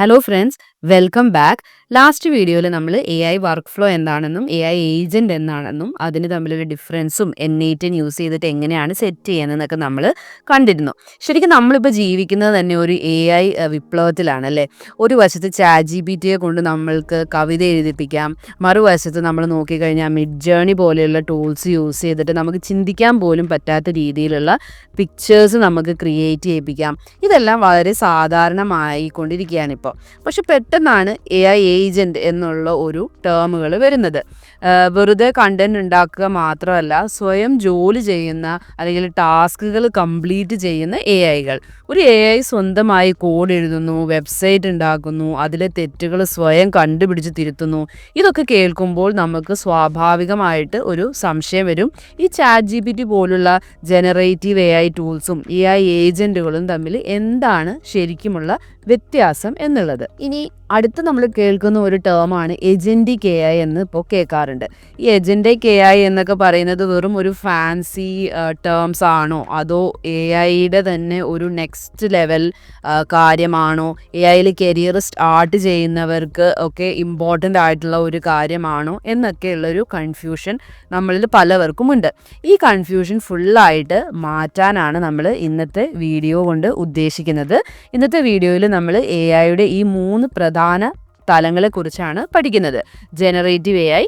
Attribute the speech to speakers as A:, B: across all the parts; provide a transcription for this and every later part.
A: Hello friends welcome back last വീഡിയോയിൽ നമ്മൾ A I workflow എന്താണെന്നും എ ഐ ഏജന്റ് എന്താണെന്നും അതിന് തമ്മിലൊരു ഡിഫറൻസും എൻ ടെൻ യൂസ് ചെയ്തിട്ട് എങ്ങനെയാണ് സെറ്റ് ചെയ്യുന്നതെന്നൊക്കെ നമ്മൾ കണ്ടിരുന്നു. ശരിക്കും നമ്മളിപ്പോൾ ജീവിക്കുന്നത് തന്നെ ഒരു എ ഐ വിപ്ലവത്തിലാണ് അല്ലേ ഒരു വശത്ത് ചാറ്റ് ജി ബി ടിയെ കൊണ്ട് നമ്മൾക്ക് കവിത എഴുതിപ്പിക്കാം മറുവശത്ത് നമ്മൾ നോക്കിക്കഴിഞ്ഞാൽ മിഡ് ജേണി പോലെയുള്ള ടൂൾസ് യൂസ് ചെയ്തിട്ട് നമുക്ക് ചിന്തിക്കാൻ പോലും പറ്റാത്ത രീതിയിലുള്ള പിക്ചേഴ്സ് നമുക്ക് ക്രിയേറ്റ് ചെയ്യിപ്പിക്കാം. ഇതെല്ലാം വളരെ സാധാരണമായിക്കൊണ്ടിരിക്കുകയാണ് ഇപ്പോൾ പക്ഷെ പെട്ടെന്നാണ് എ ഐ ഏജന്റ് എന്നുള്ള ഒരു ടേമുകൾ വരുന്നത്. വെറുതെ കണ്ടന്റ് ഉണ്ടാക്കുക മാത്രമല്ല സ്വയം ജോലി ചെയ്യുന്ന അല്ലെങ്കിൽ ടാസ്കുകൾ കംപ്ലീറ്റ് ചെയ്യുന്ന എ ഐകൾ ഒരു എ ഐ സ്വന്തമായി കോഡ് എഴുതുന്നു വെബ്സൈറ്റ് ഉണ്ടാക്കുന്നു അതിലെ തെറ്റുകൾ സ്വയം കണ്ടുപിടിച്ച് തിരുത്തുന്നു. ഇതൊക്കെ കേൾക്കുമ്പോൾ നമുക്ക് സ്വാഭാവികമായിട്ട് ഒരു സംശയം വരും. ഈ ചാറ്റ് ജി പി ടി പോലുള്ള ജനറേറ്റീവ് എ ഐ ടൂൾസും എ ഐ ഏജന്റുകളും തമ്മിൽ എന്താണ് ശരിക്കുമുള്ള വ്യത്യാസം എന്നുള്ളത്. ഇനി അടുത്ത് നമ്മൾ കേൾക്കുന്ന ഒരു ടേമാണ് എജൻഡി കെ ഐ എന്ന് ഇപ്പോൾ കേൾക്കാറുണ്ട്. ഈ എജൻഡി കെ ഐ എന്നൊക്കെ പറയുന്നത് വെറും ഒരു ഫാൻസി ടേംസ് ആണോ? അതോ എ ഐയുടെ തന്നെ ഒരു നെക്സ്റ്റ് ലെവൽ കാര്യമാണോ? എ ഐയിൽ കരിയർ ആർട്ട് ചെയ്യുന്നവർക്ക് ഒക്കെ ഇമ്പോർട്ടന്റ് ആയിട്ടുള്ള ഒരു കാര്യമാണോ? എന്നൊക്കെയുള്ളൊരു കൺഫ്യൂഷൻ നമ്മളിൽ പലവർക്കും ഉണ്ട്. ഈ കൺഫ്യൂഷൻ ഫുള്ളായിട്ട് മാറ്റാനാണ് നമ്മൾ ഇന്നത്തെ വീഡിയോ കൊണ്ട് ഉദ്ദേശിക്കുന്നത്. ഇന്നത്തെ വീഡിയോയിൽ നമ്മൾ എ ഐയുടെ ഈ മൂന്ന് പ്രധാന തലങ്ങളെക്കുറിച്ചാണ് പഠിക്കുന്നത്. Generative A I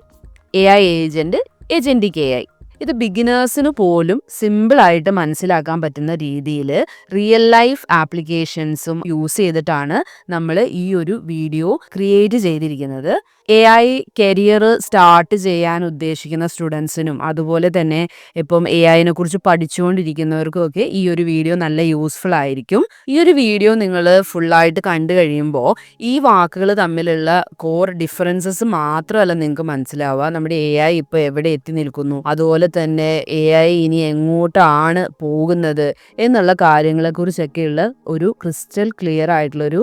A: A I agent agentic A I ഇത് ബിഗിനേഴ്സിന് പോലും സിമ്പിളായിട്ട് മനസ്സിലാക്കാൻ പറ്റുന്ന രീതിയിൽ റിയൽ ലൈഫ് ആപ്ലിക്കേഷൻസും യൂസ് ചെയ്തിട്ടാണ് നമ്മൾ ഈ ഒരു വീഡിയോ ക്രിയേറ്റ് ചെയ്തിരിക്കുന്നത്. എ ഐ കരിയർ സ്റ്റാർട്ട് ചെയ്യാൻ ഉദ്ദേശിക്കുന്ന സ്റ്റുഡൻസിനും അതുപോലെ തന്നെ ഇപ്പം എ ഐനെ കുറിച്ച് പഠിച്ചുകൊണ്ടിരിക്കുന്നവർക്കും ഒക്കെ ഈ ഒരു വീഡിയോ നല്ല യൂസ്ഫുൾ ആയിരിക്കും. ഈ ഒരു വീഡിയോ നിങ്ങൾ ഫുള്ളായിട്ട് കണ്ടു കഴിയുമ്പോൾ ഈ വാക്കുകൾ തമ്മിലുള്ള കോർ ഡിഫറൻസസ് മാത്രമല്ല നിങ്ങൾക്ക് മനസ്സിലാവുക. നമ്മുടെ എ ഐ ഇപ്പോൾ എവിടെ എത്തി നിൽക്കുന്നു? അതുപോലെ തന്നെ എ ഐ ഇനി എങ്ങോട്ടാണ് പോകുന്നത് എന്നുള്ള കാര്യങ്ങളെക്കുറിച്ചൊക്കെയുള്ള ഒരു ക്രിസ്റ്റൽ ക്ലിയർ ആയിട്ടുള്ളൊരു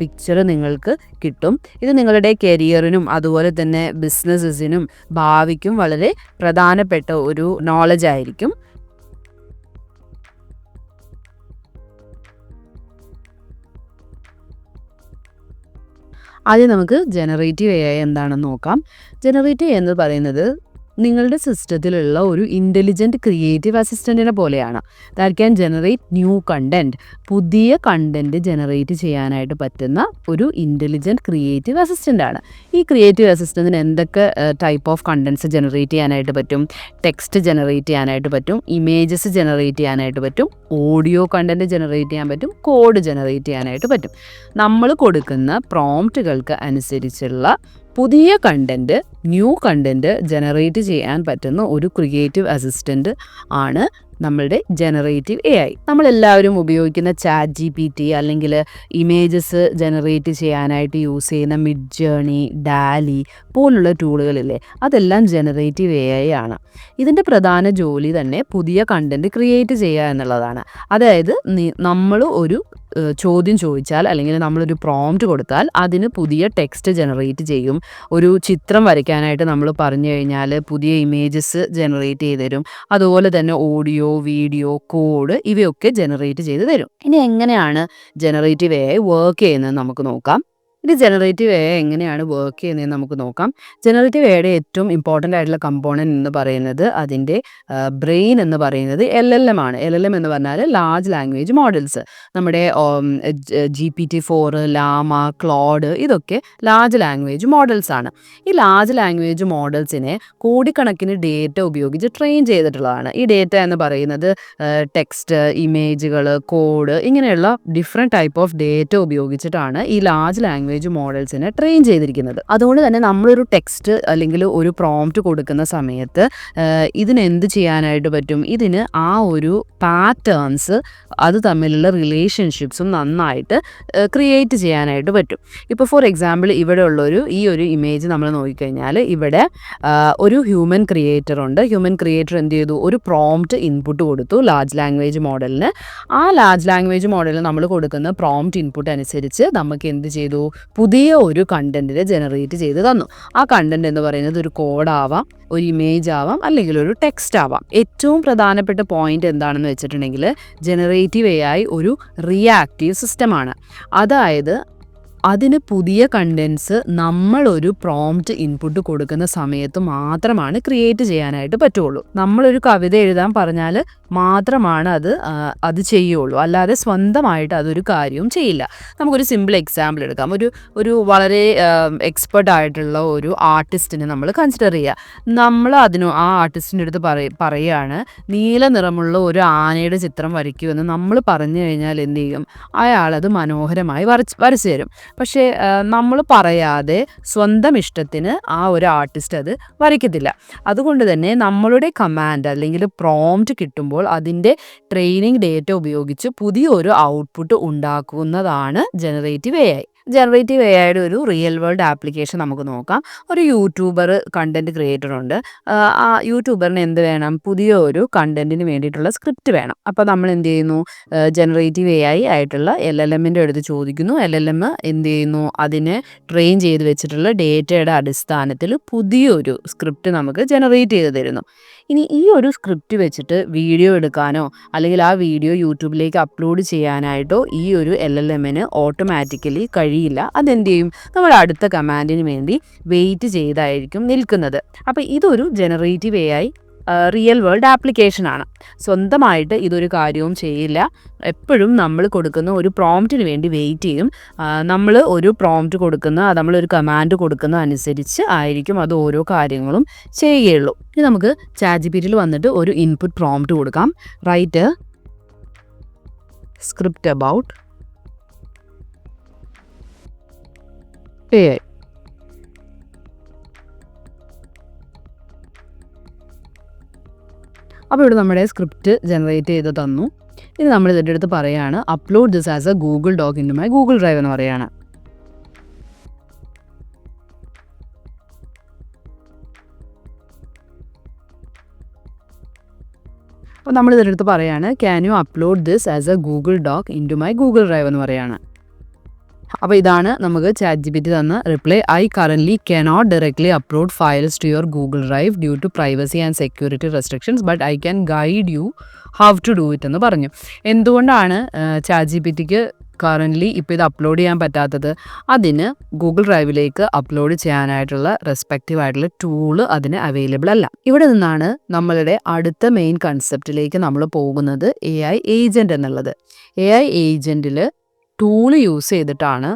A: പിക്ചർ നിങ്ങൾക്ക് കിട്ടും. ഇത് നിങ്ങളുടെ കരിയറിനും അതുപോലെ തന്നെ ബിസിനസ്സസിനും ഭാവിക്കും വളരെ പ്രധാനപ്പെട്ട ഒരു നോളജ് ആയിരിക്കും. ആദ്യം നമുക്ക് ജനറേറ്റീവ് എ ഐ എന്താണെന്ന് നോക്കാം. ജനറേറ്റീവ് എന്ന് പറയുന്നത് നിങ്ങളുടെ സിസ്റ്റത്തിലുള്ള ഒരു ഇന്റലിജന്റ് ക്രിയേറ്റീവ് അസിസ്റ്റന്റിനെ പോലെയാണ്. That can generate new content പുതിയ കണ്ടന്റ് ജനറേറ്റ് ചെയ്യാനായിട്ട് പറ്റുന്ന ഒരു ഇന്റലിജന്റ് ക്രിയേറ്റീവ് അസിസ്റ്റന്റാണ് ഈ ക്രിയേറ്റീവ് അസിസ്റ്റന്റിന് എന്തൊക്കെ ടൈപ്പ് ഓഫ് കണ്ടൻസ് ജനറേറ്റ് ചെയ്യാനായിട്ട് പറ്റും? ടെക്സ്റ്റ് ജനറേറ്റ് ചെയ്യാനായിട്ട് പറ്റും. ഇമേജസ് ജനറേറ്റ് ചെയ്യാനായിട്ട് പറ്റും. ഓഡിയോ കണ്ടന്റ് ജനറേറ്റ് ചെയ്യാൻ പറ്റും. കോഡ് ജനറേറ്റ് ചെയ്യാനായിട്ട് പറ്റും. നമ്മൾ കൊടുക്കുന്ന പ്രോംപ്റ്റുകൾക്ക് അനുസരിച്ചുള്ള പുതിയ കണ്ടന്റ് ന്യൂ കണ്ടന്റ് ജനറേറ്റ് ചെയ്യാൻ പറ്റുന്ന ഒരു ക്രിയേറ്റീവ് അസിസ്റ്റന്റ് ആണ് നമ്മളുടെ ജനറേറ്റീവ് എ ഐ നമ്മളെല്ലാവരും ഉപയോഗിക്കുന്ന ചാറ്റ് ജി പി ടി അല്ലെങ്കിൽ ഇമേജസ് ജനറേറ്റ് ചെയ്യാനായിട്ട് യൂസ് ചെയ്യുന്ന മിഡ് ജേണി ഡാലി പോലുള്ള ടൂളുകളില്ലേ അതെല്ലാം ജനറേറ്റീവ് എ ഐ ആണ്. ഇതിന്റെ പ്രധാന ജോലി തന്നെ പുതിയ കണ്ടന്റ് ക്രിയേറ്റ് ചെയ്യുക എന്നുള്ളതാണ്. അതായത് നമ്മൾ ഒരു ചോദ്യം ചോദിച്ചാൽ അല്ലെങ്കിൽ നമ്മളൊരു പ്രോംപ്റ്റ് കൊടുത്താൽ അതിന് പുതിയ ടെക്സ്റ്റ് ജനറേറ്റ് ചെയ്യും. ഒരു ചിത്രം വരയ്ക്കാനായിട്ട് നമ്മൾ പറഞ്ഞു കഴിഞ്ഞാൽ പുതിയ ഇമേജസ് ജനറേറ്റ് ചെയ്തു തരും അതുപോലെ തന്നെ ഓഡിയോ വീഡിയോ കോഡ് ഇവയൊക്കെ ജനറേറ്റ് ചെയ്ത് തരും. ഇനി എങ്ങനെയാണ് ജനറേറ്റീവ് എ വർക്ക് ചെയ്യുന്നത് നമുക്ക് നോക്കാം. ഇത് ജനറേറ്റീവ് എ എങ്ങനെയാണ് വർക്ക് ചെയ്യുന്നതെന്ന് നമുക്ക് നോക്കാം. ജനറേറ്റീവ് എയുടെ ഏറ്റവും ഇമ്പോർട്ടന്റ് ആയിട്ടുള്ള കമ്പോണന്റ് എന്ന് പറയുന്നത് അതിന്റെ ബ്രെയിൻ എന്ന് പറയുന്നത് എൽ എൽ എം ആണ്. എൽ എൽ എം എന്ന് പറഞ്ഞാൽ ലാർജ് ലാംഗ്വേജ് മോഡൽസ് നമ്മുടെ G P T four Llama Claude ഇതൊക്കെ ലാർജ് ലാംഗ്വേജ് മോഡൽസ് ആണ്. ഈ ലാർജ് ലാംഗ്വേജ് മോഡൽസിനെ കോടിക്കണക്കിന് ഡേറ്റ ഉപയോഗിച്ച് ട്രെയിൻ ചെയ്തിട്ടുള്ളതാണ്. ഈ ഡേറ്റ എന്ന് പറയുന്നത് ടെക്സ്റ്റ് ഇമേജുകൾ കോഡ് ഇങ്ങനെയുള്ള ഡിഫറെന്റ് ടൈപ്പ് ഓഫ് ഡേറ്റ ഉപയോഗിച്ചിട്ടാണ് ഈ ലാർജ് ലാംഗ്വേജ് മോഡൽസിനെ ട്രെയിൻ ചെയ്തിരിക്കുന്നത്. അതുകൊണ്ട് തന്നെ നമ്മളൊരു ടെക്സ്റ്റ് അല്ലെങ്കിൽ ഒരു പ്രോംപ്റ്റ് കൊടുക്കുന്ന സമയത്ത് ഇതിനെന്ത് ചെയ്യാനായിട്ട് പറ്റും? ഇതിന് ആ ഒരു പാറ്റേൺസ് അത് തമ്മിലുള്ള റിലേഷൻഷിപ്സും നന്നായിട്ട് ക്രിയേറ്റ് ചെയ്യാനായിട്ട് പറ്റും. ഇപ്പോൾ ഫോർ എക്സാമ്പിൾ ഇവിടെ ഉള്ളൊരു ഈ ഒരു ഇമേജ് നമ്മൾ നോക്കിക്കഴിഞ്ഞാൽ ഇവിടെ ഒരു ഹ്യൂമൻ ക്രിയേറ്റർ ഉണ്ട്. ഹ്യൂമൻ ക്രിയേറ്റർ എന്ത് ചെയ്തു? ഒരു പ്രോംപ്റ്റ് ഇൻപുട്ട് കൊടുത്തു ലാർജ് ലാംഗ്വേജ് മോഡലിന് ആ ലാർജ് ലാംഗ്വേജ് മോഡലിന് നമ്മൾ കൊടുക്കുന്ന പ്രോംപ്റ്റ് ഇൻപുട്ട് അനുസരിച്ച് നമുക്ക് എന്ത് ചെയ്തു? പുതിയ ഒരു കണ്ടന്റിനെ ജനറേറ്റ് ചെയ്ത് തന്നു. ആ കണ്ടന്റ് എന്ന് പറയുന്നത് ഒരു കോഡാവാം ഒരു ഇമേജ് ആവാം അല്ലെങ്കിൽ ഒരു ടെക്സ്റ്റ് ആവാം. ഏറ്റവും പ്രധാനപ്പെട്ട പോയിന്റ് എന്താണെന്ന് വെച്ചിട്ടുണ്ടെങ്കിൽ ജനറേറ്റീവ് എ ഒരു റിയാക്റ്റീവ് സിസ്റ്റമാണ് അതായത് അതിന് പുതിയ കണ്ടൻസ് നമ്മൾ ഒരു പ്രോംപ്റ്റ് ഇൻപുട്ട് കൊടുക്കുന്ന സമയത്ത് മാത്രമാണ് ക്രിയേറ്റ് ചെയ്യാനായിട്ട് പറ്റുള്ളൂ. നമ്മളൊരു കവിത എഴുതാൻ പറഞ്ഞാൽ മാത്രമാണ് അത് അത് ചെയ്യുള്ളൂ. അല്ലാതെ സ്വന്തമായിട്ട് അതൊരു കാര്യവും ചെയ്യില്ല. നമുക്കൊരു സിമ്പിൾ എക്സാമ്പിൾ എടുക്കാം. ഒരു ഒരു വളരെ എക്സ്പെർട്ട് ആയിട്ടുള്ള ഒരു ആർട്ടിസ്റ്റിനെ നമ്മൾ കൺസിഡർ ചെയ്യുക നമ്മൾ അതിന് ആ ആർട്ടിസ്റ്റിന്റെ അടുത്ത് പറയ പറയുകയാണ് നീല നിറമുള്ള ഒരു ആനയുടെ ചിത്രം വരയ്ക്കുമെന്ന് നമ്മൾ പറഞ്ഞു കഴിഞ്ഞാൽ എന്ത് ചെയ്യും? അയാളത് മനോഹരമായി വരച്ച് വരച്ചു തരും. പക്ഷേ നമ്മൾ പറയാതെ സ്വന്തം ഇഷ്ടത്തിന് ആ ഒരു ആർട്ടിസ്റ്റ് അത് വരയ്ക്കത്തില്ല. അതുകൊണ്ട് തന്നെ നമ്മളുടെ കമാൻഡ് അല്ലെങ്കിൽ പ്രോംറ്റ് കിട്ടുമ്പോൾ അതിന്റെ ട്രെയിനിങ് ഡേറ്റ ഉപയോഗിച്ച് പുതിയൊരു ഔട്ട്പുട്ട് ഉണ്ടാക്കുന്നതാണ് generative A I generative A ഐയുടെ ഒരു റിയൽ വേൾഡ് ആപ്ലിക്കേഷൻ നമുക്ക് നോക്കാം. ഒരു യൂട്യൂബർ കണ്ടന്റ് ക്രിയേറ്റർ ഉണ്ട്. ആ യൂട്യൂബറിന് എന്ത് വേണം? പുതിയ ഒരു കണ്ടന്റിന് വേണ്ടിയിട്ടുള്ള സ്ക്രിപ്റ്റ് വേണം. അപ്പോൾ നമ്മൾ എന്ത് ചെയ്യുന്നു? ജനറേറ്റീവ് എ ഐ ആയിട്ടുള്ള എൽ എൽ എമ്മിന്റെ അടുത്ത് ചോദിക്കുന്നു. എൽ എൽ എം എന്ത് ചെയ്യുന്നു? അതിനെ ട്രെയിൻ ചെയ്ത് വെച്ചിട്ടുള്ള ഡേറ്റയുടെ അടിസ്ഥാനത്തിൽ പുതിയൊരു സ്ക്രിപ്റ്റ് നമുക്ക് ജനറേറ്റ് ചെയ്ത് തരുന്നു. ഇനി ഈ ഒരു സ്ക്രിപ്റ്റ് വെച്ചിട്ട് വീഡിയോ എടുക്കാനോ അല്ലെങ്കിൽ ആ വീഡിയോ യൂട്യൂബിലേക്ക് അപ്ലോഡ് ചെയ്യാനായിട്ടോ ഈ ഒരു എൽ എൽ എമ്മിന് ഓട്ടോമാറ്റിക്കലി കഴിയില്ല. അതെന്ത് ചെയ്യും? നമ്മൾ അടുത്ത കമാൻഡിന് വേണ്ടി വെയിറ്റ് ചെയ്തായിരിക്കും നിൽക്കുന്നത്. അപ്പോൾ ഇതൊരു ജനറേറ്റീവ് എ റിയൽ വേൾഡ് ആപ്ലിക്കേഷനാണ് സ്വന്തമായിട്ട് ഇതൊരു കാര്യവും ചെയ്യില്ല. എപ്പോഴും നമ്മൾ കൊടുക്കുന്ന ഒരു പ്രോംപ്റ്റിന് വേണ്ടി വെയിറ്റ് ചെയ്യും. നമ്മൾ ഒരു പ്രോംപ്റ്റ് കൊടുക്കുന്ന നമ്മളൊരു കമാൻഡ് കൊടുക്കുന്ന അനുസരിച്ച് ആയിരിക്കും അത് ഓരോ കാര്യങ്ങളും ചെയ്യുകയുള്ളൂ ഇനി നമുക്ക് ജി വന്നിട്ട് ഒരു ഇൻപുട്ട് പ്രോംപ്റ്റ് കൊടുക്കാം. റൈറ്റ് സ്ക്രിപ്റ്റ് അബൌട്ട് എ അപ്പോൾ ഇവിടെ നമ്മുടെ സ്ക്രിപ്റ്റ് ജനറേറ്റ് ചെയ്ത് തന്നു. ഇനി നമ്മൾ ഇതിന്റെ അടുത്ത് പറയുകയാണ് upload this as a Google doc in my Google drive എന്ന് പറയുകയാണ് അപ്പോൾ നമ്മൾ ഇതിന്റെ അടുത്ത് പറയുകയാണ് can you upload this as a Google doc in my Google drive എന്ന് പറയാണ്. അപ്പോൾ ഇതാണ് നമുക്ക് ചാറ്റ് ജി പി ടി തന്ന reply I currently cannot directly upload files to your Google drive due to privacy and security restrictions but I can guide you how to do it എന്ന് പറഞ്ഞു. എന്തുകൊണ്ടാണ് chat G P ടിക്ക് currently ഇപ്പോൾ ഇത് upload ചെയ്യാൻ പറ്റാത്തത്? അതിന് Google ഡ്രൈവിലേക്ക് അപ്ലോഡ് ചെയ്യാനായിട്ടുള്ള റെസ്പെക്റ്റീവ് ആയിട്ടുള്ള ടൂൾ അതിന് അവൈലബിൾ അല്ല. ഇവിടെ നിന്നാണ് നമ്മളുടെ അടുത്ത മെയിൻ കൺസെപ്റ്റിലേക്ക് നമ്മൾ പോകുന്നത് എ ഐ ഏജന്റ് എന്നുള്ളത്. എ ഐ ഏജന്റിൽ ടൂൾ യൂസ് ചെയ്തിട്ടാണ്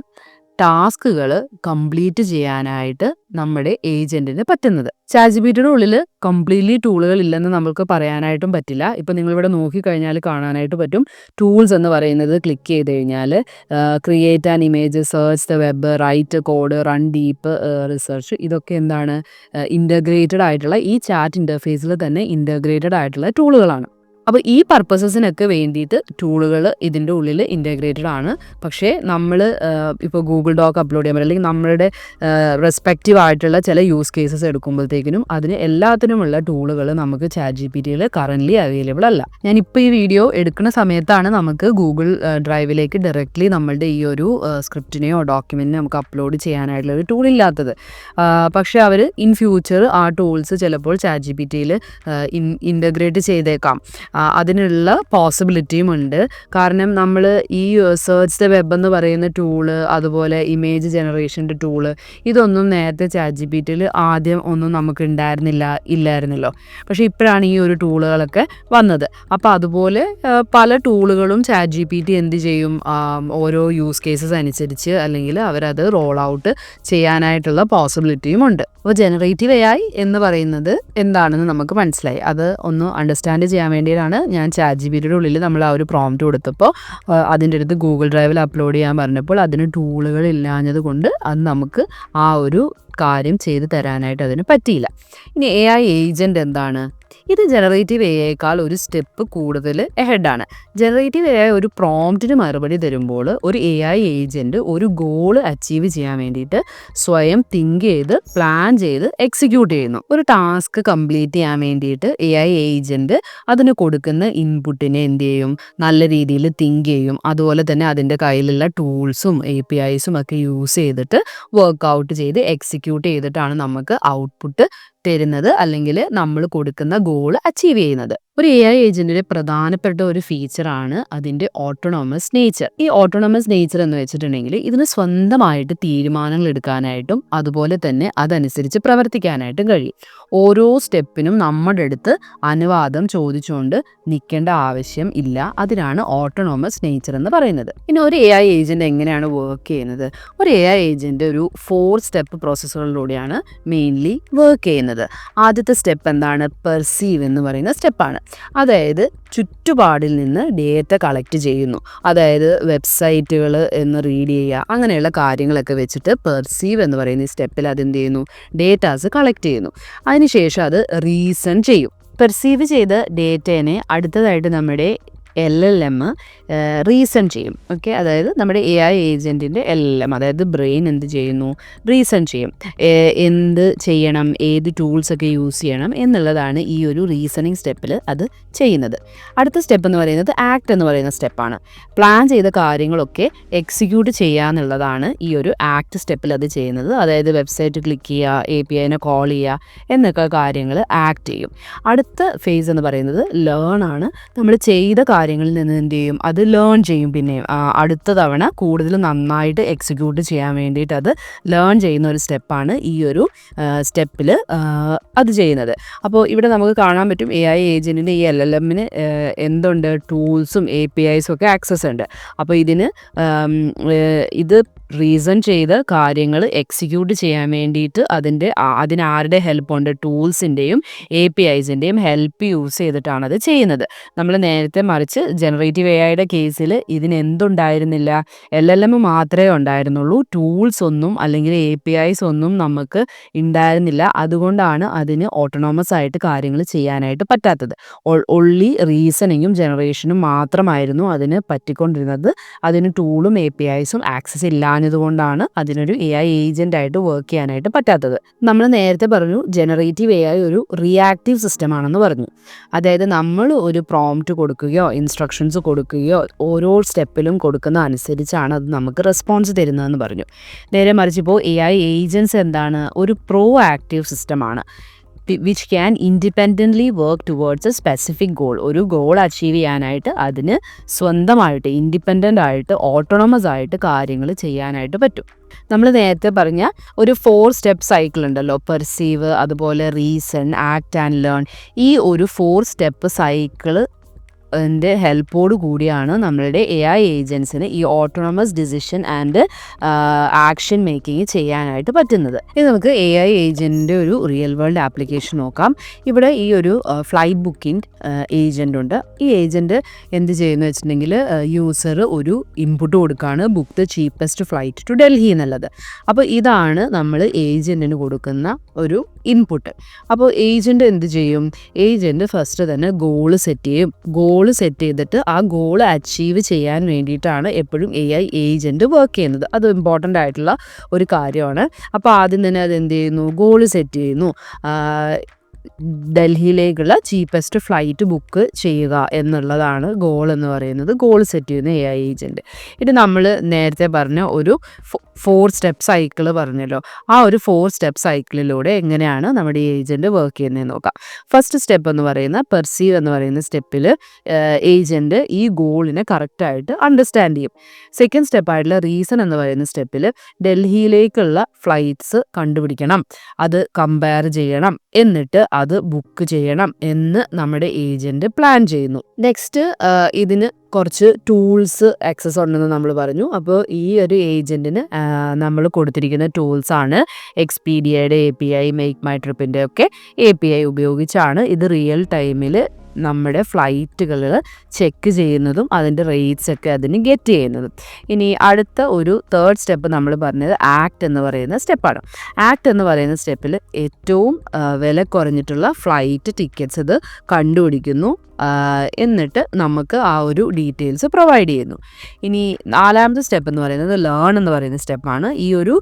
A: ടാസ്കുകൾ കംപ്ലീറ്റ് ചെയ്യാനായിട്ട് നമ്മുടെ ഏജന്റിന് പറ്റുന്നത്. ചാജിബിറ്റിയുടെ ഉള്ളിൽ കംപ്ലീറ്റ്ലി ടൂളുകൾ ഇല്ലെന്ന് നമുക്ക് പറയാനായിട്ടും പറ്റില്ല. ഇപ്പം നിങ്ങളിവിടെ നോക്കിക്കഴിഞ്ഞാൽ കാണാനായിട്ട് പറ്റും. ടൂൾസ് എന്ന് പറയുന്നത് ക്ലിക്ക് ചെയ്ത് കഴിഞ്ഞാൽ create an image search the web write code run deep research ഇതൊക്കെ എന്താണ് ഇന്റഗ്രേറ്റഡ് ആയിട്ടുള്ള ഈ ചാറ്റ് ഇന്റർഫേസിൽ തന്നെ ഇന്റഗ്രേറ്റഡ് ആയിട്ടുള്ള ടൂളുകളാണ് അപ്പോൾ ഈ പർപ്പസസിനൊക്കെ വേണ്ടിയിട്ട് ടൂളുകൾ ഇതിന്റെ ഉള്ളിൽ ഇന്റഗ്രേറ്റഡ് ആണ്. പക്ഷേ നമ്മൾ ഇപ്പോൾ ഗൂഗിൾ ഡോക്ക് അപ്ലോഡ് ചെയ്യാൻ പറ്റും. അല്ലെങ്കിൽ നമ്മളുടെ റെസ്പെക്റ്റീവ് ആയിട്ടുള്ള ചില യൂസ് കേസസ് എടുക്കുമ്പോഴത്തേക്കിനും അതിന് എല്ലാത്തിനുമുള്ള ടൂളുകൾ നമുക്ക് ചാറ്റ് ജി പി ടിയിൽ കറന്റ്ലി അവൈലബിൾ അല്ല. ഞാനിപ്പോൾ ഈ വീഡിയോ എടുക്കുന്ന സമയത്താണ് നമുക്ക് ഗൂഗിൾ ഡ്രൈവിലേക്ക് ഡയറക്റ്റ്ലി നമ്മളുടെ ഈ ഒരു സ്ക്രിപ്റ്റിനെയോ ഡോക്യുമെന്റിനെയോ നമുക്ക് അപ്ലോഡ് ചെയ്യാനായിട്ടുള്ള ഒരു ടൂൾ ഇല്ലാത്തത്. പക്ഷേ അവർ ഇൻ ഫ്യൂച്ചർ ആ ടൂൾസ് ചിലപ്പോൾ ചാറ്റ് ജി പി ടിയിൽ ഇൻ ഇന്റഗ്രേറ്റ് ചെയ്തേക്കാം. അതിനുള്ള പോസിബിലിറ്റിയും ഉണ്ട്. കാരണം നമ്മൾ ഈ സെർച്ച് ദ വെബ് എന്ന് പറയുന്ന ടൂൾ അതുപോലെ ഇമേജ് ജനറേഷന്റെ ടൂൾ ഇതൊന്നും നേരത്തെ ചാറ്റ് ജി ആദ്യം ഒന്നും നമുക്ക് ഉണ്ടായിരുന്നില്ല ഇല്ലായിരുന്നല്ലോ. പക്ഷേ ഇപ്പോഴാണ് ഈ ഒരു ടൂളുകളൊക്കെ വന്നത്. അപ്പോൾ അതുപോലെ പല ടൂളുകളും ചാറ്റ് ജി പി ടി എന്ത് ചെയ്യും? ഓരോ യൂസ് കേസസ് അനുസരിച്ച് അല്ലെങ്കിൽ അവരത് റോൾ ഔട്ട് ചെയ്യാനായിട്ടുള്ള പോസിബിലിറ്റിയും ഉണ്ട്. അപ്പോൾ ജനറേറ്റീവ് എ എന്ന് പറയുന്നത് എന്താണെന്ന് നമുക്ക് മനസ്സിലായി. അത് ഒന്ന് അണ്ടർസ്റ്റാൻഡ് ചെയ്യാൻ വേണ്ടിയിട്ടാണ് ഞാൻ ചാറ്റ് ജി ബിയുടെ ഉള്ളിൽ നമ്മൾ ആ ഒരു പ്രോംപ്റ്റ് കൊടുത്തപ്പോൾ അതിന്റെ അടുത്ത് ഗൂഗിൾ ഡ്രൈവിൽ അപ്ലോഡ് ചെയ്യാൻ പറഞ്ഞപ്പോൾ അതിന് ടൂളുകൾ ഇല്ലാഞ്ഞത് കൊണ്ട് അത് നമുക്ക് ആ ഒരു കാര്യം ചെയ്തു തരാനായിട്ട് അതിന് പറ്റിയില്ല. ഇനി എ ഐ ഏജന്റ് എന്താണ്? ഇത് ജനറേറ്റീവ് എ ഐക്കാൾ ഒരു സ്റ്റെപ്പ് കൂടുതൽ എഹെഡാണ് ജനറേറ്റീവ് എ ഒരു പ്രോംപ്റ്റിന് മറുപടി തരുമ്പോൾ ഒരു എ ഐ ഏജന്റ് ഒരു ഗോൾ അച്ചീവ് ചെയ്യാൻ വേണ്ടിയിട്ട് സ്വയം തിങ്ക് ചെയ്ത് പ്ലാൻ ചെയ്ത് എക്സിക്യൂട്ട് ചെയ്യുന്നു. ഒരു ടാസ്ക് കംപ്ലീറ്റ് ചെയ്യാൻ വേണ്ടിയിട്ട് എ ഐ ഏജന്റ് അതിന് കൊടുക്കുന്ന ഇൻപുട്ടിനെ എന്ത് ചെയ്യും? നല്ല രീതിയിൽ തിങ്ക് ചെയ്യും. അതുപോലെ തന്നെ അതിന്റെ കയ്യിലുള്ള ടൂൾസും എ പി ഐസും ഒക്കെ യൂസ് ചെയ്തിട്ട് വർക്കൗട്ട് ചെയ്ത് എക്സിക്യൂട്ട് ചെയ്തിട്ടാണ് നമുക്ക് ഔട്ട്പുട്ട് തരുന്നത് അല്ലെങ്കിൽ നമ്മൾ കൊടുക്കുന്ന ഗോൾ അച്ചീവ് ചെയ്യുന്നത്. ഒരു എ ഐ ഏജന്റിന്റെ പ്രധാനപ്പെട്ട ഒരു ഫീച്ചറാണ് അതിന്റെ ഓട്ടോണോമസ് നേച്ചർ ഈ ഓട്ടോണോമസ് നേച്ചർ എന്ന് വെച്ചിട്ടുണ്ടെങ്കിൽ ഇതിന് സ്വന്തമായിട്ട് തീരുമാനങ്ങൾ എടുക്കാനായിട്ടും അതുപോലെ തന്നെ അതനുസരിച്ച് പ്രവർത്തിക്കാനായിട്ടും കഴിയും. ഓരോ സ്റ്റെപ്പിനും നമ്മുടെ അടുത്ത് അനുവാദം ചോദിച്ചുകൊണ്ട് നിൽക്കേണ്ട ആവശ്യം ഇല്ല. അതിനാണ് ഓട്ടോണോമസ് നേച്ചർ എന്ന് പറയുന്നത്. ഇനി ഒരു എ ഐ ഏജന്റ് എങ്ങനെയാണ് വർക്ക് ചെയ്യുന്നത്? ഒരു എ ഐ ഏജന്റ് ഒരു ഫോർ സ്റ്റെപ്പ് പ്രോസസ്സുകളിലൂടെയാണ് മെയിൻലി വർക്ക് ചെയ്യുന്നത്. ആദ്യത്തെ സ്റ്റെപ്പ് എന്താണ്? പെർസീവ് എന്ന് പറയുന്ന സ്റ്റെപ്പാണ് അതായത് ചുറ്റുപാടിൽ നിന്ന് ഡേറ്റ കളക്ട് ചെയ്യുന്നു. അതായത് വെബ്സൈറ്റുകൾ എന്ന് റീഡ് ചെയ്യുക അങ്ങനെയുള്ള കാര്യങ്ങളൊക്കെ വെച്ചിട്ട് പെർസീവ് എന്ന് പറയുന്ന ഈ സ്റ്റെപ്പിൽ അതെന്ത് ചെയ്യുന്നു? ഡേറ്റാസ് കളക്ട് ചെയ്യുന്നു. അതിനുശേഷം അത് റീസൺ ചെയ്യും. പെർസീവ് ചെയ്ത ഡേറ്റേനെ അടുത്തതായിട്ട് നമ്മുടെ എൽ എൽ എം റീസൺ ചെയ്യും. ഓക്കെ അതായത് നമ്മുടെ എ ഐ ഏജന്റിന്റെ എൽ എൽ എം അതായത് ബ്രെയിൻ എന്ത് ചെയ്യുന്നു? റീസൺ ചെയ്യും. എന്ത് ചെയ്യണം? ഏത് ടൂൾസൊക്കെ യൂസ് ചെയ്യണം? എന്നുള്ളതാണ് ഈ ഒരു റീസണിങ് സ്റ്റെപ്പിൽ അത് ചെയ്യുന്നത്. അടുത്ത സ്റ്റെപ്പ് എന്ന് പറയുന്നത് ആക്ട് എന്ന് പറയുന്ന സ്റ്റെപ്പാണ് പ്ലാൻ ചെയ്ത കാര്യങ്ങളൊക്കെ എക്സിക്യൂട്ട് ചെയ്യുക എന്നുള്ളതാണ് ഈ ഒരു ആക്ട് സ്റ്റെപ്പിൽ അത് ചെയ്യുന്നത്. അതായത് വെബ്സൈറ്റ് ക്ലിക്ക് ചെയ്യുക എ പി ഐനെ കോൾ ചെയ്യുക എന്നൊക്കെ കാര്യങ്ങൾ ആക്ട് ചെയ്യും. അടുത്ത ഫേസ് എന്ന് പറയുന്നത് ലേൺ ആണ്. നമ്മൾ ചെയ്ത കാര്യങ്ങളിൽ നിന്ന് എന്ത് ചെയ്യും? അത് ലേൺ ചെയ്യും. പിന്നെ അടുത്ത തവണ കൂടുതൽ നന്നായിട്ട് എക്സിക്യൂട്ട് ചെയ്യാൻ വേണ്ടിയിട്ട് അത് ലേൺ ചെയ്യുന്ന ഒരു സ്റ്റെപ്പാണ് ഈ ഒരു സ്റ്റെപ്പിൽ അത് ചെയ്യുന്നത്. അപ്പോൾ ഇവിടെ നമുക്ക് കാണാൻ പറ്റും എ ഐ ഏജന്റിന് ഈ എൽ എൽ എമ്മിന് എന്തുണ്ട്? ടൂൾസും എ പി ഐസും ഒക്കെ ആക്സസ് ഉണ്ട്. അപ്പോൾ ഇതിന് ഇത് റീസൺ ചെയ്ത് കാര്യങ്ങൾ എക്സിക്യൂട്ട് ചെയ്യാൻ വേണ്ടിയിട്ട് അതിന്റെ അതിനാരുടെ ഹെൽപ്പുണ്ട് ടൂൾസിന്റെയും എ പി ഐസിന്റെയും ഹെൽപ്പ് യൂസ് ചെയ്തിട്ടാണ് അത് ചെയ്യുന്നത്. നമ്മൾ നേരത്തെ മറിച്ച് ജനറേറ്റീവ് എ ഐയുടെ കേസിൽ ഇതിന് എന്തുണ്ടായിരുന്നില്ല എൽ എൽ എം മാത്രമേ ഉണ്ടായിരുന്നുള്ളൂ. ടൂൾസ് ഒന്നും അല്ലെങ്കിൽ എ പി ഐസ് ഒന്നും നമുക്ക് ഉണ്ടായിരുന്നില്ല. അതുകൊണ്ടാണ് അതിന് ഓട്ടോണോമസ് ആയിട്ട് കാര്യങ്ങൾ ചെയ്യാനായിട്ട് പറ്റാത്തത്. ഒള്ളി റീസണിങ്ങും ജനറേഷനും മാത്രമായിരുന്നു അതിന് പറ്റിക്കൊണ്ടിരുന്നത്. അതിന് ടൂളും എ പി ഐസും ആക്സസ് ഇല്ലാഞ്ഞതുകൊണ്ടാണ് അതിനൊരു എ ഐ ഏജന്റ് ആയിട്ട് വർക്ക് ചെയ്യാനായിട്ട് പറ്റാത്തത്. നമ്മൾ നേരത്തെ പറഞ്ഞു ജനറേറ്റീവ് എ ഐ ഒരു റിയാക്റ്റീവ് സിസ്റ്റം ആണെന്ന് പറഞ്ഞു. അതായത് നമ്മൾ ഒരു പ്രോംപ്റ്റ് കൊടുക്കുകയോ ഇൻസ്ട്രക്ഷൻസ് കൊടുക്കുകയോ ഓരോ സ്റ്റെപ്പിലും കൊടുക്കുന്ന അനുസരിച്ചാണ് അത് നമുക്ക് റെസ്പോൺസ് തരുന്നതെന്ന് പറഞ്ഞു. നേരെ മറിച്ച് ഇപ്പോൾ എ ഐ ഏജൻസ് എന്താണ്? ഒരു പ്രോ ആക്റ്റീവ് സിസ്റ്റമാണ് which can independently work towards a specific goal ഒരു ഗോൾ അച്ചീവ് ചെയ്യാനായിട്ട് അതിന് സ്വന്തമായിട്ട് ഇൻഡിപെൻഡന്റ് ആയിട്ട് ഓട്ടോണമസ് ആയിട്ട് കാര്യങ്ങൾ ചെയ്യാനായിട്ട് പറ്റും. നമ്മൾ നേരത്തെ പറഞ്ഞ ഒരു ഫോർ സ്റ്റെപ്പ് സൈക്കിൾ ഉണ്ടല്ലോ. പെർസീവ് അതുപോലെ റീസൺ ആക്ട് ആൻഡ് ലേൺ ഈ ഒരു ഫോർ സ്റ്റെപ്പ് സൈക്കിൾ ന്റെ ഹെൽപ്പോട് കൂടിയാണ് നമ്മളുടെ എ ഐ ഏജൻസിന് ഈ autonomous decision and action making ചെയ്യാനായിട്ട് പറ്റുന്നത്. ഇനി നമുക്ക് എ ഐ ഏജന്റിന്റെ ഒരു റിയൽ വേൾഡ് ആപ്ലിക്കേഷൻ നോക്കാം. ഇവിടെ ഈ ഒരു ഫ്ലൈറ്റ് ബുക്കിംഗ് ഏജന്റ് ഉണ്ട്. ഈ ഏജന്റ് എന്ത് ചെയ്യുന്നു വെച്ചിട്ടുണ്ടെങ്കിൽ യൂസർ ഒരു ഇൻപുട്ട് കൊടുക്കുകയാണ് book the cheapest flight to Delhi എന്നുള്ളത്. അപ്പോൾ ഇതാണ് നമ്മൾ ഏജന്റിന് കൊടുക്കുന്ന ഒരു ഇൻപുട്ട് അപ്പോൾ ഏജന്റ് എന്ത് ചെയ്യും? ഏജന്റ് ഫസ്റ്റ് തന്നെ ഗോൾ സെറ്റ് ചെയ്യും. ഗോൾ സെറ്റ് ചെയ്തിട്ട് ആ ഗോൾ അച്ചീവ് ചെയ്യാൻ വേണ്ടിയിട്ടാണ് എപ്പോഴും എ ഐ ഏജന്റ് വർക്ക് ചെയ്യുന്നത്. അത് ഇമ്പോർട്ടന്റ് ആയിട്ടുള്ള ഒരു കാര്യമാണ്. അപ്പോൾ ആദ്യം തന്നെ അത് എന്ത് ചെയ്യുന്നു? ഗോൾ സെറ്റ് ചെയ്യുന്നു. ഡൽഹിയിലേക്കുള്ള ചീപ്പസ്റ്റ് ഫ്ലൈറ്റ് ബുക്ക് ചെയ്യുക എന്നുള്ളതാണ് ഗോൾ എന്ന് പറയുന്നത്. ഗോൾ സെറ്റ് ചെയ്യുന്ന എ ഐ ഏജന്റ് ഇത് നമ്മൾ നേരത്തെ പറഞ്ഞ ഒരു ഫോർ സ്റ്റെപ്പ് സൈക്കിൾ പറഞ്ഞല്ലോ. ആ ഒരു ഫോർ സ്റ്റെപ്പ് സൈക്കിളിലൂടെ എങ്ങനെയാണ് നമ്മുടെ ഏജന്റ് വർക്ക് ചെയ്യുന്നതെന്ന് നോക്കാം. ഫസ്റ്റ് സ്റ്റെപ്പ് എന്ന് പറയുന്ന പെർസീവ് എന്ന് പറയുന്ന സ്റ്റെപ്പിൽ ഏജന്റ് ഈ ഗോളിനെ കറക്റ്റായിട്ട് അണ്ടർസ്റ്റാൻഡ് ചെയ്യും. സെക്കൻഡ് സ്റ്റെപ്പായിട്ടുള്ള റീസൺ എന്ന് പറയുന്ന സ്റ്റെപ്പിൽ ഡൽഹിയിലേക്കുള്ള ഫ്ലൈറ്റ്സ് കണ്ടുപിടിക്കണം. അത് കമ്പയർ ചെയ്യണം. എന്നിട്ട് അത് ബുക്ക് ചെയ്യണം എന്ന് നമ്മുടെ ഏജന്റ് പ്ലാൻ ചെയ്യുന്നു. നെക്സ്റ്റ് ഇതിന് കുറച്ച് ടൂൾസ് ആക്സസ് ഉണ്ടെന്ന് നമ്മൾ പറഞ്ഞു. അപ്പോൾ ഈ ഒരു ഏജന്റിന് നമ്മൾ കൊടുത്തിരിക്കുന്ന ടൂൾസാണ് എക്സ്പീഡിയയുടെ A P I make my ട്രിപ്പിന്റെ ഒക്കെ എ പി ഐ ഉപയോഗിച്ചാണ് ഇത് റിയൽ ടൈമിൽ നമ്മുടെ ഫ്ലൈറ്റുകൾ ചെക്ക് ചെയ്യുന്നതും അതിന്റെ റേറ്റ്സ് ഒക്കെ അതിന് ഗെറ്റ് ചെയ്യുന്നതും. ഇനി അടുത്ത ഒരു തേർഡ് സ്റ്റെപ്പ് നമ്മൾ പറഞ്ഞത് ആക്ട് എന്ന് പറയുന്ന സ്റ്റെപ്പാണ്. ആക്ട് എന്ന് പറയുന്ന സ്റ്റെപ്പിൽ ഏറ്റവും വില കുറഞ്ഞിട്ടുള്ള ഫ്ലൈറ്റ് ടിക്കറ്റ്സ് ഇത് കണ്ടുപിടിക്കുന്നു എന്നിട്ട് നമുക്ക് ആ ഒരു ഡീറ്റെയിൽസ് പ്രൊവൈഡ് ചെയ്യുന്നു. ഇനി നാലാമത്തെ സ്റ്റെപ്പ് എന്ന് പറയുന്നത് ലേൺ എന്ന് പറയുന്ന സ്റ്റെപ്പാണ്. ഈ ഒരു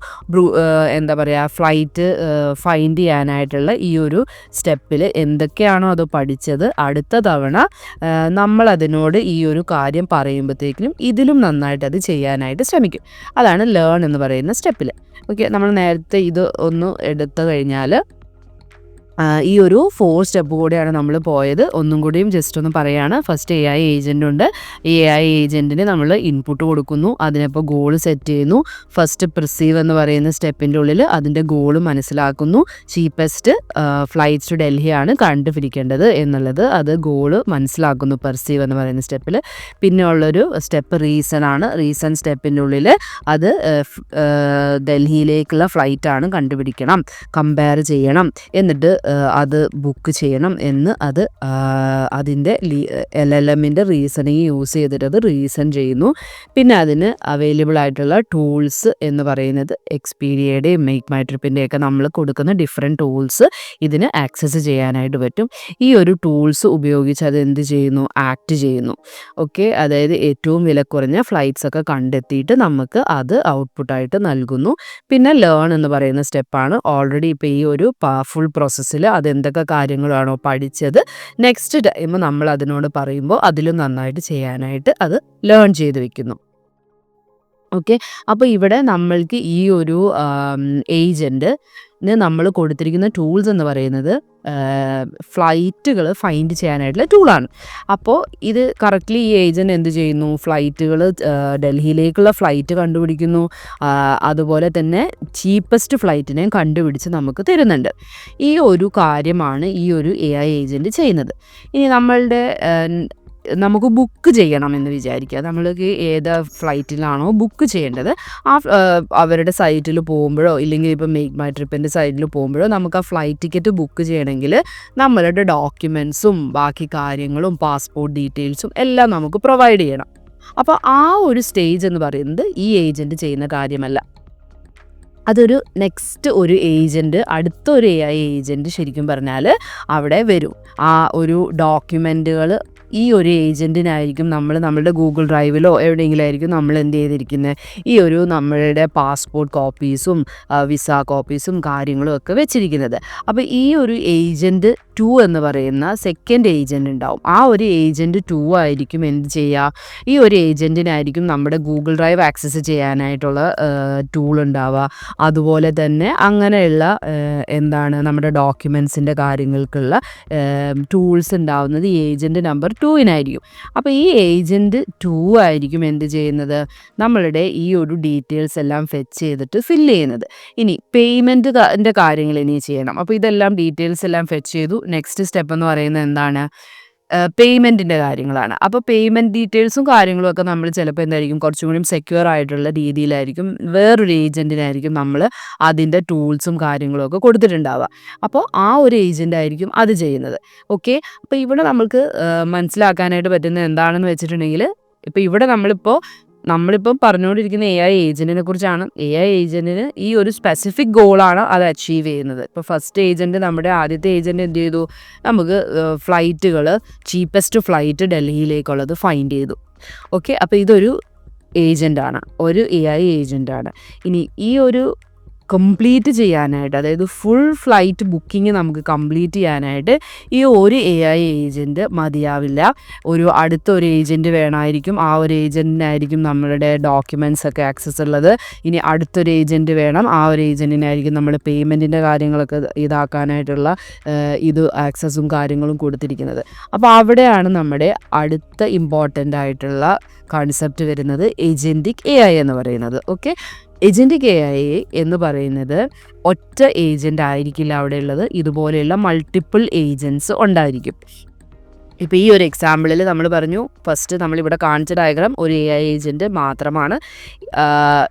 A: എന്താ പറയുക ഫ്ലൈറ്റ് ഫൈൻഡ് ചെയ്യാനായിട്ടുള്ള ഈ ഒരു സ്റ്റെപ്പിൽ എന്തൊക്കെയാണോ അത് പഠിച്ചത് അടുത്ത തവണ നമ്മളതിനോട് ഈ ഒരു കാര്യം പറയുമ്പോഴത്തേക്കിനും ഇതിലും നന്നായിട്ട് അത് ചെയ്യാനായിട്ട് ശ്രമിക്കും. അതാണ് ലേൺ എന്ന് പറയുന്ന സ്റ്റെപ്പിൽ ഓക്കെ നമ്മൾ നേരത്തെ ഇത് ഒന്ന് എടുത്തു കഴിഞ്ഞാൽ ഈ ഒരു ഫോർ സ്റ്റെപ്പ് കൂടെയാണ് നമ്മൾ പോയത്. ഒന്നും കൂടിയും ജസ്റ്റ് ഒന്ന് പറയുകയാണ് ഫസ്റ്റ് എ ഐ ഏജന്റ് ഉണ്ട്. എ ഐ ഏജന്റിന് നമ്മൾ ഇൻപുട്ട് കൊടുക്കുന്നു. അതിനിപ്പോൾ ഗോൾ സെറ്റ് ചെയ്യുന്നു. ഫസ്റ്റ് പ്രിസീവ് എന്ന് പറയുന്ന സ്റ്റെപ്പിന്റെ ഉള്ളിൽ അതിന്റെ ഗോൾ മനസ്സിലാക്കുന്നു. ചീപ്പസ്റ്റ് ഫ്ലൈറ്റ്സ് ടു ഡൽഹിയാണ് കണ്ടുപിടിക്കേണ്ടത് എന്നുള്ളത്. അത് ഗോൾ മനസ്സിലാക്കുന്നു പെർസീവ് എന്ന് പറയുന്ന സ്റ്റെപ്പിൽ പിന്നെ ഉള്ളൊരു സ്റ്റെപ്പ് റീസൺ ആണ്. റീസൺ സ്റ്റെപ്പിന്റെ ഉള്ളിൽ അത് ഡൽഹിയിലേക്കുള്ള ഫ്ലൈറ്റാണ് കണ്ടുപിടിക്കണം. കമ്പയർ ചെയ്യണം. എന്നിട്ട് അത് ബുക്ക് ചെയ്യണം എന്ന് അത് അതിന്റെ എൽ എൽ എമ്മിന്റെ റീസണിങ് യൂസ് ചെയ്തിട്ട് അത് റീസൺ ചെയ്യുന്നു. പിന്നെ അതിന് അവൈലബിൾ ആയിട്ടുള്ള ടൂൾസ് എന്ന് പറയുന്നത് എക്സ്പീരിയയുടെയും മേക്ക് മൈ ട്രിപ്പിന്റെയൊക്കെ നമ്മൾ കൊടുക്കുന്ന ഡിഫറെന്റ് ടൂൾസ് ഇതിന് ആക്സസ് ചെയ്യാനായിട്ട് പറ്റും. ഈ ഒരു ടൂൾസ് ഉപയോഗിച്ച് അത് എന്ത് ചെയ്യുന്നു? ആക്ട് ചെയ്യുന്നു. ഓക്കെ അതായത് ഏറ്റവും വില കുറഞ്ഞ ഫ്ലൈറ്റ്സ് ഒക്കെ കണ്ടെത്തിയിട്ട് നമുക്ക് അത് ഔട്ട്പുട്ടായിട്ട് നൽകുന്നു. പിന്നെ ലേൺ എന്ന് പറയുന്ന സ്റ്റെപ്പാണ് ഓൾറെഡി ഇപ്പോൾ ഈ ഒരു ഫുൾ പ്രോസസ്സിൽ അതെന്തൊക്കെ കാര്യങ്ങളാണോ പഠിച്ചത്. നെക്സ്റ്റ് ടൈം നമ്മൾ അതിനോട് പറയുമ്പോൾ അതിലും നന്നായിട്ട് ചെയ്യാനായിട്ട് അത് ലേൺ ചെയ്ത് വെക്കുന്നു. ഓക്കെ. അപ്പോൾ ഇവിടെ നമ്മൾക്ക് ഈ ഒരു ഏജന്റ് നമ്മൾ കൊടുത്തിരിക്കുന്ന ടൂൾസ് എന്ന് പറയുന്നത് ഫ്ലൈറ്റുകൾ ഫൈൻഡ് ചെയ്യാനായിട്ടുള്ള ടൂളാണ് അപ്പോൾ ഇത് കറക്റ്റ്ലി ഈ ഏജന്റ് എന്ത് ചെയ്യുന്നു? ഫ്ലൈറ്റുകൾ ഡൽഹിയിലേക്കുള്ള ഫ്ലൈറ്റ് കണ്ടുപിടിക്കുന്നു. അതുപോലെ തന്നെ ചീപ്പസ്റ്റ് ഫ്ലൈറ്റിനെ കണ്ടുപിടിച്ച് നമുക്ക് തരുന്നുണ്ട്. ഈ ഒരു കാര്യമാണ് ഈ ഒരു എ ഐ ഏജന്റ് ചെയ്യുന്നത്. ഇനി നമ്മളുടെ നമുക്ക് ബുക്ക് ചെയ്യണം എന്ന് വിചാരിക്കുക. നമ്മൾക്ക് ഏത് ഫ്ലൈറ്റിലാണോ ബുക്ക് ചെയ്യേണ്ടത്. ആ അവരുടെ സൈറ്റിൽ പോകുമ്പോഴോ ഇല്ലെങ്കിൽ ഇപ്പോൾ മേക്ക് മൈ ട്രിപ്പിന്റെ സൈറ്റിൽ പോകുമ്പോഴോ നമുക്ക് ആ ഫ്ലൈറ്റ് ടിക്കറ്റ് ബുക്ക് ചെയ്യണമെങ്കിൽ നമ്മളുടെ ഡോക്യുമെൻസും ബാക്കി കാര്യങ്ങളും പാസ്പോർട്ട് ഡീറ്റെയിൽസും എല്ലാം നമുക്ക് പ്രൊവൈഡ് ചെയ്യണം. അപ്പോൾ ആ ഒരു സ്റ്റേജ് എന്ന് പറയുന്നത് ഈ ഏജന്റ് ചെയ്യുന്ന കാര്യമല്ല. അതൊരു നെക്സ്റ്റ് ഒരു ഏജന്റ് അടുത്തൊരു എ ഐ ഏജന്റ് ശരിക്കും പറഞ്ഞാൽ അവിടെ വരും. ആ ഒരു ഡോക്യുമെന്റുകൾ ഈ ഒരു ഏജന്റിനായിരിക്കും നമ്മൾ നമ്മളുടെ ഗൂഗിൾ ഡ്രൈവിലോ എവിടെയെങ്കിലും ആയിരിക്കും നമ്മൾ എന്ത് ചെയ്തിരിക്കുന്നത് ഈ ഒരു നമ്മളുടെ പാസ്പോർട്ട് കോപ്പീസും വിസ കോപ്പീസും കാര്യങ്ങളും ഒക്കെ വെച്ചിരിക്കുന്നത്. അപ്പോൾ ഈ ഒരു ഏജന്റ് ടു എന്ന് പറയുന്ന സെക്കൻഡ് ഏജന്റ് ഉണ്ടാവും. ആ ഒരു ഏജന്റ് ടു ആയിരിക്കും എന്ത് ചെയ്യുക ഈ ഒരു ഏജന്റിനായിരിക്കും നമ്മുടെ ഗൂഗിൾ ഡ്രൈവ് ആക്സസ് ചെയ്യാനായിട്ടുള്ള ടൂൾ ഉണ്ടാവുക. അതുപോലെ തന്നെ അങ്ങനെയുള്ള എന്താണ് നമ്മുടെ ഡോക്യുമെൻസിന്റെ കാര്യങ്ങൾക്കുള്ള ടൂൾസ് ഉണ്ടാവുന്നത് ഏജന്റ് നമ്പർ ടുവിനായിരിക്കും അപ്പോൾ ഈ ഏജന്റ് ടു ആയിരിക്കും എന്ത് ചെയ്യുന്നത്? നമ്മളുടെ ഈ ഒരു ഡീറ്റെയിൽസ് എല്ലാം ഫെച്ച് ചെയ്തിട്ട് ഫിൽ ചെയ്യുന്നത്. ഇനി പേയ്മെന്റിന്റെ കാര്യങ്ങൾ ഇനി ചെയ്യണം. അപ്പോൾ ഇതെല്ലാം ഡീറ്റെയിൽസ് എല്ലാം ഫെച്ച് ചെയ്തു. നെക്സ്റ്റ് സ്റ്റെപ്പ് എന്ന് പറയുന്നത് എന്താണ്? പേയ്മെന്റിന്റെ കാര്യങ്ങളാണ്. അപ്പോൾ പേയ്മെന്റ് ഡീറ്റെയിൽസും കാര്യങ്ങളും ഒക്കെ നമ്മൾ ചിലപ്പോൾ എന്തായിരിക്കും? കുറച്ചും കൂടി സെക്യൂർ ആയിട്ടുള്ള രീതിയിലായിരിക്കും വേറൊരു ഏജന്റിനായിരിക്കും നമ്മൾ അതിന്റെ ടൂൾസും കാര്യങ്ങളും ഒക്കെ കൊടുത്തിട്ടുണ്ടാവുക. അപ്പോൾ ആ ഒരു ഏജന്റ് ആയിരിക്കും അത് ചെയ്യുന്നത്. ഓക്കെ അപ്പോൾ ഇവിടെ നമുക്ക് മനസ്സിലാക്കാനായിട്ട് പറ്റുന്നത് എന്താണെന്ന് വെച്ചിട്ടുണ്ടെങ്കിൽ ഇപ്പോൾ ഇവിടെ നമ്മളിപ്പോൾ നമ്മളിപ്പം പറഞ്ഞുകൊണ്ടിരിക്കുന്ന എ ഐ ഏജന്റിനെ കുറിച്ചാണ്. എ ഐ ഏജന്റിന് ഈ ഒരു സ്പെസിഫിക് ഗോളാണ് അത് അച്ചീവ് ചെയ്യുന്നത്. ഇപ്പോൾ ഫസ്റ്റ് ഏജന്റ് നമ്മുടെ ആദ്യത്തെ ഏജന്റ് എന്ത് ചെയ്തു? നമുക്ക് ഫ്ലൈറ്റുകൾ ചീപ്പസ്റ്റ് ഫ്ലൈറ്റ് ഡൽഹിയിലേക്കുള്ളത് ഫൈൻഡ് ചെയ്തു. ഓക്കെ അപ്പോൾ ഇതൊരു ഏജന്റാണ് ഒരു എ ഐ ഏജന്റാണ് ഇനി ഈ ഒരു കംപ്ലീറ്റ് ചെയ്യാനായിട്ട് അതായത് ഫുൾ ഫ്ലൈറ്റ് ബുക്കിംഗ് നമുക്ക് കംപ്ലീറ്റ് ചെയ്യാനായിട്ട് ഈ ഒരു എ ഐ ഏജന്റ് മതിയാവില്ല. ഒരു അടുത്ത ഒരു ഏജന്റ് വേണമായിരിക്കും ആ ഒരു ഏജന്റിനായിരിക്കും നമ്മളുടെ ഡോക്യുമെന്റ്സ് ഒക്കെ ആക്സസ് ഉള്ളത്. ഇനി അടുത്തൊരു ഏജന്റ് വേണം. ആ ഒരു ഏജന്റിനായിരിക്കും നമ്മൾ പേയ്മെന്റിന്റെ കാര്യങ്ങളൊക്കെ ഇതാക്കാനായിട്ടുള്ള ഇത് ആക്സസും കാര്യങ്ങളും കൊടുത്തിരിക്കുന്നത്. അപ്പോൾ അവിടെയാണ് നമ്മുടെ അടുത്ത ഇമ്പോർട്ടന്റ് ആയിട്ടുള്ള കൺസെപ്റ്റ് വരുന്നത് ഏജന്റിക് എ ഐ എന്ന് പറയുന്നത്. Okay agentic I A എന്ന് പറയുന്നത് ഒറ്റ ഏജന്റ് ആയിരിക്കില്ല അവിടെ ഉള്ളത് ഇതുപോലെയുള്ള മൾട്ടിപ്പിൾ ഏജൻസ് ഉണ്ടായിരിക്കും. ഇപ്പോൾ ഈ ഒരു എക്സാമ്പിളിൽ നമ്മൾ പറഞ്ഞു ഫസ്റ്റ് നമ്മളിവിടെ കാണിച്ച ഡയഗ്രാം ഒരു എ ഐ ഏജന്റ് മാത്രമാണ്.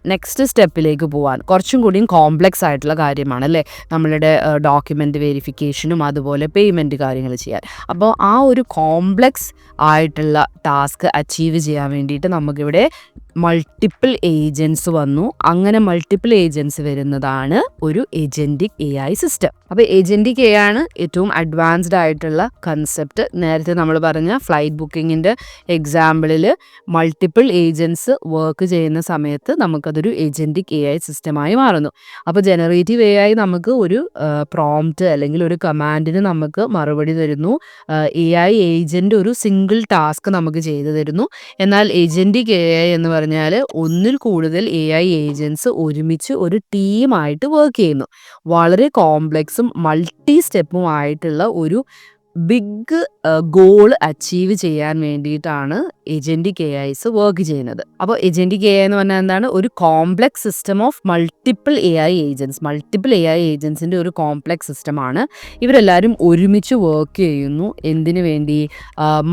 A: നെക്സ്റ്റ് സ്റ്റെപ്പിലേക്ക് പോകാൻ കുറച്ചും കൂടിയും കോംപ്ലക്സ് ആയിട്ടുള്ള കാര്യമാണ് അല്ലേ? നമ്മളുടെ ഡോക്യുമെന്റ് വെരിഫിക്കേഷനും അതുപോലെ പേയ്മെന്റ് കാര്യങ്ങൾ ചെയ്യാൻ. അപ്പോൾ ആ ഒരു കോംപ്ലക്സ് ആയിട്ടുള്ള ടാസ്ക് അച്ചീവ് ചെയ്യാൻ വേണ്ടിയിട്ട് നമുക്കിവിടെ മൾട്ടിപ്പിൾ ഏജൻസ് വന്നു. അങ്ങനെ മൾട്ടിപ്പിൾ ഏജൻസ് വരുന്നതാണ് ഒരു ഏജന്റിക് എ ഐ സിസ്റ്റം അപ്പോൾ ഏജന്റിക് എ ആണ് ഏറ്റവും അഡ്വാൻസ്ഡ് ആയിട്ടുള്ള കൺസെപ്റ്റ് നേരത്തെ നമ്മൾ പറഞ്ഞ ഫ്ലൈറ്റ് ബുക്കിങ്ങിന്റെ എക്സാമ്പിളിൽ മൾട്ടിപ്പിൾ ഏജൻസ് വർക്ക് ചെയ്യുന്ന സമയത്ത് നമുക്കതൊരു ഏജന്റിക് എ ഐ സിസ്റ്റമായി മാറുന്നു. അപ്പോൾ ജനറേറ്റീവ് എ ഐ നമുക്ക് ഒരു പ്രോംപ്റ്റ് അല്ലെങ്കിൽ ഒരു കമാൻഡിന് നമുക്ക് മറുപടി തരുന്നു. എ ഐ ഏജന്റ് ഒരു സിംഗിൾ ടാസ്ക് നമുക്ക് ചെയ്തു തരുന്നു. എന്നാൽ ഏജന്റിക് എ ഐ എന്ന് പറയുന്നത് പറഞ്ഞാൽ ഒന്നിൽ കൂടുതൽ എ ഐ ഏജൻസ് ഒരുമിച്ച് ഒരു ടീമായിട്ട് വർക്ക് ചെയ്യുന്നു. വളരെ കോംപ്ലക്സും മൾട്ടി സ്റ്റെപ്പും ആയിട്ടുള്ള ഒരു ബിഗ് ഗോൾ അച്ചീവ് ചെയ്യാൻ വേണ്ടിയിട്ടാണ് ഏജന്റിക് എ ഐസ് വർക്ക് ചെയ്യുന്നത്. അപ്പോൾ ഏജന്റിക് എ ഐ എന്ന് പറഞ്ഞാൽ എന്താണ്? ഒരു complex system of multiple A I agents multiple A I ഏജൻസിന്റെ ഒരു കോംപ്ലക്സ് സിസ്റ്റമാണ് ഇവരെല്ലാവരും ഒരുമിച്ച് വർക്ക് ചെയ്യുന്നു. എന്തിനു വേണ്ടി?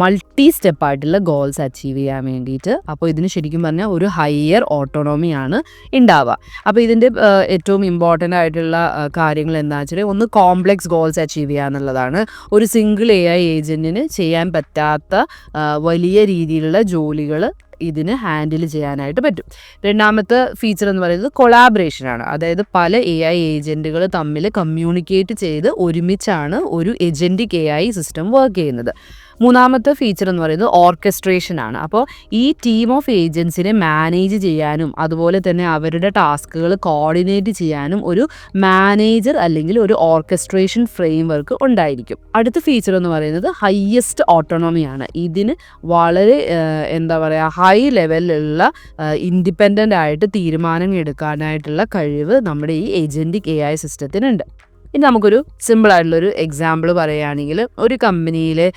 A: മൾട്ടി സ്റ്റെപ്പായിട്ടുള്ള ഗോൾസ് അച്ചീവ് ചെയ്യാൻ വേണ്ടിയിട്ട്. അപ്പോൾ ഇതിന് ശരിക്കും പറഞ്ഞാൽ ഒരു ഹയർ ഓട്ടോണോമിയാണ് ഉണ്ടാവുക അപ്പോൾ ഇതിന്റെ ഏറ്റവും ഇമ്പോർട്ടന്റ് ആയിട്ടുള്ള കാര്യങ്ങൾ എന്താ വെച്ചാൽ ഒന്ന് കോംപ്ലക്സ് ഗോൾസ് അച്ചീവ് ചെയ്യുക എന്നുള്ളതാണ് ഒരു സിംഗിൾ എ ഐ ഏജന്റിന് ചെയ്യാൻ പറ്റാത്ത വലിയ രീതിയിലുള്ള ജോലികൾ ഇതിന് ഹാൻഡിൽ ചെയ്യാനായിട്ട് പറ്റും. രണ്ടാമത്തെ ഫീച്ചർ എന്ന് പറയുന്നത് കൊളാബറേഷൻ ആണ്. അതായത് പല എ ഐ ഏജന്റുകൾ തമ്മിൽ കമ്മ്യൂണിക്കേറ്റ് ചെയ്ത് ഒരുമിച്ചാണ് ഒരു agentic A I system work ചെയ്യുന്നത്. മൂന്നാമത്തെ ഫീച്ചർ എന്ന് പറയുന്നത് ഓർക്കസ്ട്രേഷൻ ആണ്. അപ്പോൾ ഈ ടീം ഓഫ് ഏജൻസിനെ മാനേജ് ചെയ്യാനും അതുപോലെ തന്നെ അവരുടെ ടാസ്കുകൾ കോർഡിനേറ്റ് ചെയ്യാനും ഒരു മാനേജർ അല്ലെങ്കിൽ ഒരു ഓർക്കസ്ട്രേഷൻ ഫ്രെയിം വർക്ക് ഉണ്ടായിരിക്കും. അടുത്ത ഫീച്ചർ എന്ന് പറയുന്നത് ഹയ്യസ്റ്റ് ഓട്ടോണോമിയാണ് ഇതിന് വളരെ എന്താ പറയുക ഹൈ ലെവലിലുള്ള ഇൻഡിപെൻഡന്റ് ആയിട്ട് തീരുമാനങ്ങൾ എടുക്കാനായിട്ടുള്ള കഴിവ് നമ്മുടെ ഈ ഏജന്റിക് എ ഐ സിസ്റ്റത്തിനുണ്ട് ഇനി നമുക്കൊരു സിമ്പിൾ ആയിട്ടുള്ളൊരു എക്സാമ്പിൾ പറയുകയാണെങ്കിൽ ഒരു കമ്പനിയിലെ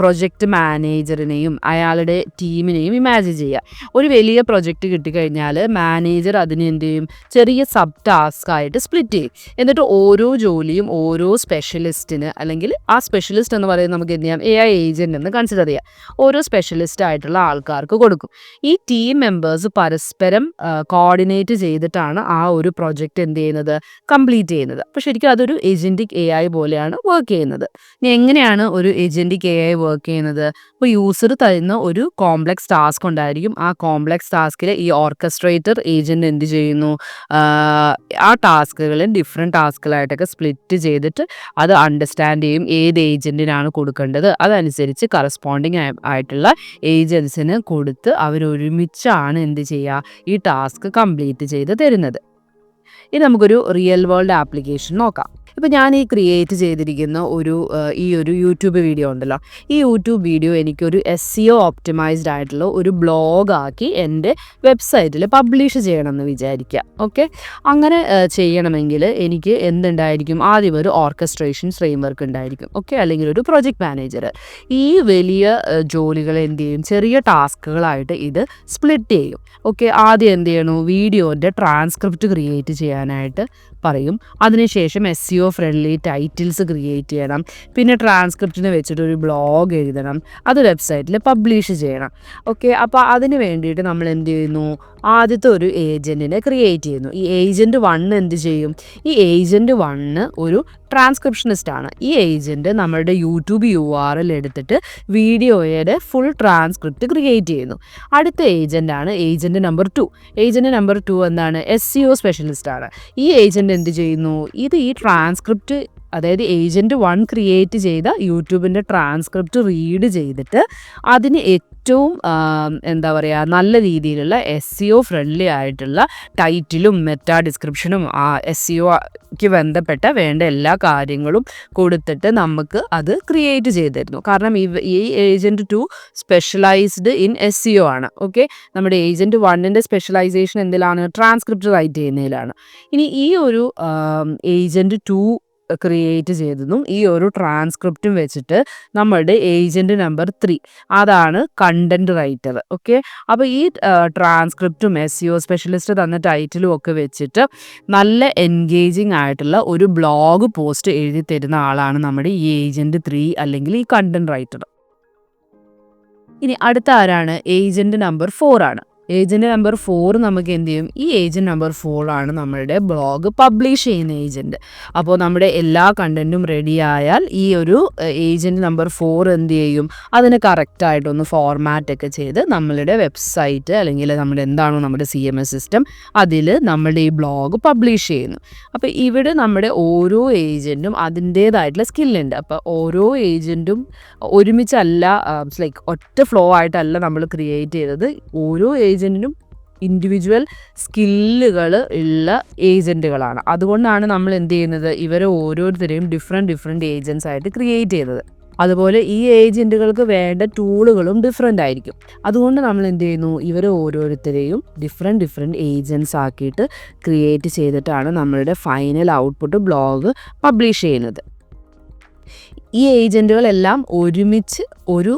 A: പ്രൊജക്റ്റ് മാനേജറിനെയും അയാളുടെ ടീമിനെയും ഇമാജിൻ ചെയ്യുക ഒരു വലിയ പ്രൊജക്റ്റ് കിട്ടിക്കഴിഞ്ഞാൽ മാനേജർ അതിന് ചെയ്യും? ചെറിയ സബ് ടാസ്ക് ആയിട്ട് സ്പ്ലിറ്റ് ചെയ്യും. എന്നിട്ട് ഓരോ ജോലിയും ഓരോ സ്പെഷ്യലിസ്റ്റിന് അല്ലെങ്കിൽ ആ സ്പെഷ്യലിസ്റ്റ് എന്ന് പറയുന്നത് നമുക്ക് എന്ത് ചെയ്യാം? എ ഐ ഏജന്റ് എന്ന് കൺസിഡർ ചെയ്യാം. ഓരോ സ്പെഷ്യലിസ്റ്റ് ആയിട്ടുള്ള ആൾക്കാർക്ക് കൊടുക്കും. ഈ ടീം മെമ്പേഴ്സ് പരസ്പരം കോർഡിനേറ്റ് ചെയ്തിട്ടാണ് ആ ഒരു പ്രൊജക്റ്റ് എന്ത് ചെയ്യുന്നത്? കംപ്ലീറ്റ് ചെയ്യുന്നത്. അപ്പോൾ ശരിക്കും അതൊരു ഏജന്റിക് എ ഐ പോലെയാണ് വർക്ക് ചെയ്യുന്നത്. ഇനി എങ്ങനെയാണ് ഒരു ഏജന്റിക് എ ഐ വർക്ക് ചെയ്യുന്നത്? ഇപ്പോൾ യൂസർ തരുന്ന ഒരു കോംപ്ലക്സ് ടാസ്ക് ഉണ്ടായിരിക്കും. ആ കോംപ്ലക്സ് ടാസ്കിൽ ഈ ഓർക്കസ്ട്രേറ്റർ ഏജന്റ് എന്ത് ചെയ്യുന്നു? ആ ടാസ്കുകളെ ഡിഫറെന്റ് ടാസ്കുകളായിട്ടൊക്കെ സ്പ്ലിറ്റ് ചെയ്തിട്ട് അത് അണ്ടർസ്റ്റാൻഡ് ചെയ്യും ഏത് ഏജന്റിനാണ് കൊടുക്കേണ്ടത്. അതനുസരിച്ച് കറസ്പോണ്ടിങ് ആയിട്ടുള്ള ഏജൻസിന് കൊടുത്ത് അവരൊരുമിച്ചാണ് എന്ത് ചെയ്യുക? ഈ ടാസ്ക് കംപ്ലീറ്റ് ചെയ്ത് തരുന്നത്. ഇനി നമുക്കൊരു റിയൽ വേൾഡ് ആപ്ലിക്കേഷൻ നോക്കാം. ഇപ്പോൾ ഞാൻ ഈ ക്രിയേറ്റ് ചെയ്തിരിക്കുന്ന ഒരു ഈ ഒരു യൂട്യൂബ് വീഡിയോ ഉണ്ടല്ലോ. ഈ യൂട്യൂബ് വീഡിയോ എനിക്കൊരു എസ് സി ഒ ഓപ്റ്റിമൈസ്ഡ് ആയിട്ടുള്ള ഒരു ബ്ലോഗാക്കി എന്റെ വെബ്സൈറ്റിൽ പബ്ലിഷ് ചെയ്യണമെന്ന് വിചാരിക്കുക ഓക്കെ അങ്ങനെ ചെയ്യണമെങ്കിൽ എനിക്ക് എന്തുണ്ടായിരിക്കും? ആദ്യം ഒരു ഓർക്കസ്ട്രേഷൻ ഫ്രെയിംവർക്ക് ഉണ്ടായിരിക്കും. ഓക്കെ അല്ലെങ്കിൽ ഒരു പ്രൊജക്ട് മാനേജർ ഈ വലിയ ജോലികൾ എന്ത് ചെയ്യും? ചെറിയ ടാസ്കുകളായിട്ട് ഇത് സ്പ്ലിറ്റ് ചെയ്യും. ഓക്കെ ആദ്യം എന്ത് ചെയ്യണു? വീഡിയോന്റെ ട്രാൻസ്ക്രിപ്റ്റ് ക്രിയേറ്റ് ചെയ്യാനായിട്ട് പറയും. അതിനുശേഷം S C O friendly titles create ചെയ്യണം. പിന്നെ ട്രാൻസ്ക്രിപ്റ്റിന് വെച്ചിട്ട് ഒരു ബ്ലോഗ് എഴുതണം. അത് വെബ്സൈറ്റിൽ പബ്ലിഷ് ചെയ്യണം. ഓക്കെ അപ്പോൾ അതിന് വേണ്ടിയിട്ട് നമ്മൾ എന്ത് ചെയ്യുന്നു? ആദ്യത്തെ ഒരു ഏജന്റിനെ ക്രിയേറ്റ് ചെയ്യുന്നു. ഈ ഏജന്റ് വണ്ണ് എന്ത് ചെയ്യും? ഈ ഏജന്റ് വണ്ണ് ഒരു ട്രാൻസ്ക്രിപ്ഷനിസ്റ്റ് ആണ്. ഈ ഏജന്റ് നമ്മളുടെ യൂട്യൂബ് യു ആർ എൽ എടുത്തിട്ട് വീഡിയോയുടെ ഫുൾ ട്രാൻസ്ക്രിപ്റ്റ് ക്രിയേറ്റ് ചെയ്യുന്നു. അടുത്ത ഏജന്റാണ് agent number two agent number two എന്താണ്? എസ് സി ഒ സ്പെഷ്യലിസ്റ്റ് ആണ്. ഈ ഏജന്റ് എന്ത് ചെയ്യുന്നു? ഇത് ഈ ട്രാൻസ്ക്രിപ്റ്റ് അതായത് ഏജന്റ് വൺ ക്രിയേറ്റ് ചെയ്ത യൂട്യൂബിന്റെ ട്രാൻസ്ക്രിപ്റ്റ് റീഡ് ചെയ്തിട്ട് അതിന് ഏറ്റവും എന്താ പറയുക നല്ല രീതിയിലുള്ള എസ് സി ഒ ഫ്രണ്ട്ലി ആയിട്ടുള്ള ടൈറ്റിലും മെറ്റാ ഡിസ്ക്രിപ്ഷനും എസ് സി ഒക്ക് ബന്ധപ്പെട്ട വേണ്ട എല്ലാ കാര്യങ്ങളും കൊടുത്തിട്ട് നമുക്ക് അത് ക്രിയേറ്റ് ചെയ്തിരുന്നു. കാരണം ഇവ ഈ agent two specialized in S C O ആണ്. ഓക്കെ നമ്മുടെ ഏജന്റ് വണ്ണിന്റെ സ്പെഷ്യലൈസേഷൻ എന്തിലാണ്? ട്രാൻസ്ക്രിപ്റ്റ് റൈറ്റ് ചെയ്യുന്നതിലാണ്. ഇനി ഈ ഒരു ഏജന്റ് ടു ക്രിയേറ്റ് ചെയ്തതും ഈ ഒരു ട്രാൻസ്ക്രിപ്റ്റും വെച്ചിട്ട് നമ്മളുടെ ഏജന്റ് നമ്പർ ത്രീ അതാണ് കണ്ടന്റ് റൈറ്റർ ഓക്കെ അപ്പോൾ ഈ ട്രാൻസ്ക്രിപ്റ്റും എസ് ഒ സ്പെഷ്യലിസ്റ്റ് തന്ന ടൈറ്റിലും ഒക്കെ വെച്ചിട്ട് നല്ല എൻഗേജിങ് ആയിട്ടുള്ള ഒരു ബ്ലോഗ് പോസ്റ്റ് എഴുതി തരുന്ന ആളാണ് നമ്മുടെ ഈ ഏജന്റ് ത്രീ അല്ലെങ്കിൽ ഈ കണ്ടന്റ് റൈറ്റർ ഇനി അടുത്ത ആരാണ്? ഏജന്റ് നമ്പർ ഫോർ ആണ്. ഏജന്റ് നമ്പർ ഫോർ നമുക്ക് എന്ത് ചെയ്യും? ഈ ഏജന്റ് നമ്പർ ഫോറാണ് നമ്മളുടെ ബ്ലോഗ് പബ്ലിഷ് ചെയ്യുന്ന ഏജന്റ് അപ്പോൾ നമ്മുടെ എല്ലാ കണ്ടന്റും റെഡി ആയാൽ ഈ ഒരു ഏജന്റ് നമ്പർ ഫോർ എന്ത് ചെയ്യും? അതിന് കറക്റ്റായിട്ടൊന്ന് ഫോർമാറ്റ് ഒക്കെ ചെയ്ത് നമ്മളുടെ വെബ്സൈറ്റ് അല്ലെങ്കിൽ നമ്മുടെ എന്താണോ നമ്മുടെ സി എം എസ് സിസ്റ്റം അതിൽ നമ്മുടെ ഈ ബ്ലോഗ് പബ്ലിഷ് ചെയ്യുന്നു. അപ്പോൾ ഇവിടെ നമ്മുടെ ഓരോ ഏജന്റും അതിന്റേതായിട്ടുള്ള സ്കില്ലുണ്ട് അപ്പോൾ ഓരോ ഏജന്റും ഒരുമിച്ചല്ല ലൈക്ക് ഒറ്റ ഫ്ലോ ആയിട്ടല്ല നമ്മൾ ക്രിയേറ്റ് ചെയ്തത്. ഓരോ ഏജന്റിനും ഇൻഡിവിജ്വൽ സ്കില്ലുകൾ ഉള്ള ഏജന്റുകളാണ് അതുകൊണ്ടാണ് നമ്മൾ എന്ത് ചെയ്യുന്നത്? ഇവരെ ഓരോരുത്തരെയും ഡിഫറെന്റ് ഡിഫറെന്റ് ഏജൻസ് ആയിട്ട് ക്രിയേറ്റ് ചെയ്തത് അതുപോലെ ഈ ഏജന്റുകൾക്ക് വേണ്ട ടൂളുകളും ഡിഫറെന്റ് ആയിരിക്കും. അതുകൊണ്ട് നമ്മൾ എന്ത് ചെയ്യുന്നു? ഇവരെ ഓരോരുത്തരെയും ഡിഫറെന്റ് ഡിഫറെന്റ് ഏജൻസ് ആക്കിയിട്ട് ക്രിയേറ്റ് ചെയ്തിട്ടാണ് നമ്മളുടെ ഫൈനൽ ഔട്ട്പുട്ട് ബ്ലോഗ് പബ്ലിഷ് ചെയ്യുന്നത്. ഈ ഏജന്റുകളെല്ലാം ഒരുമിച്ച് ഒരു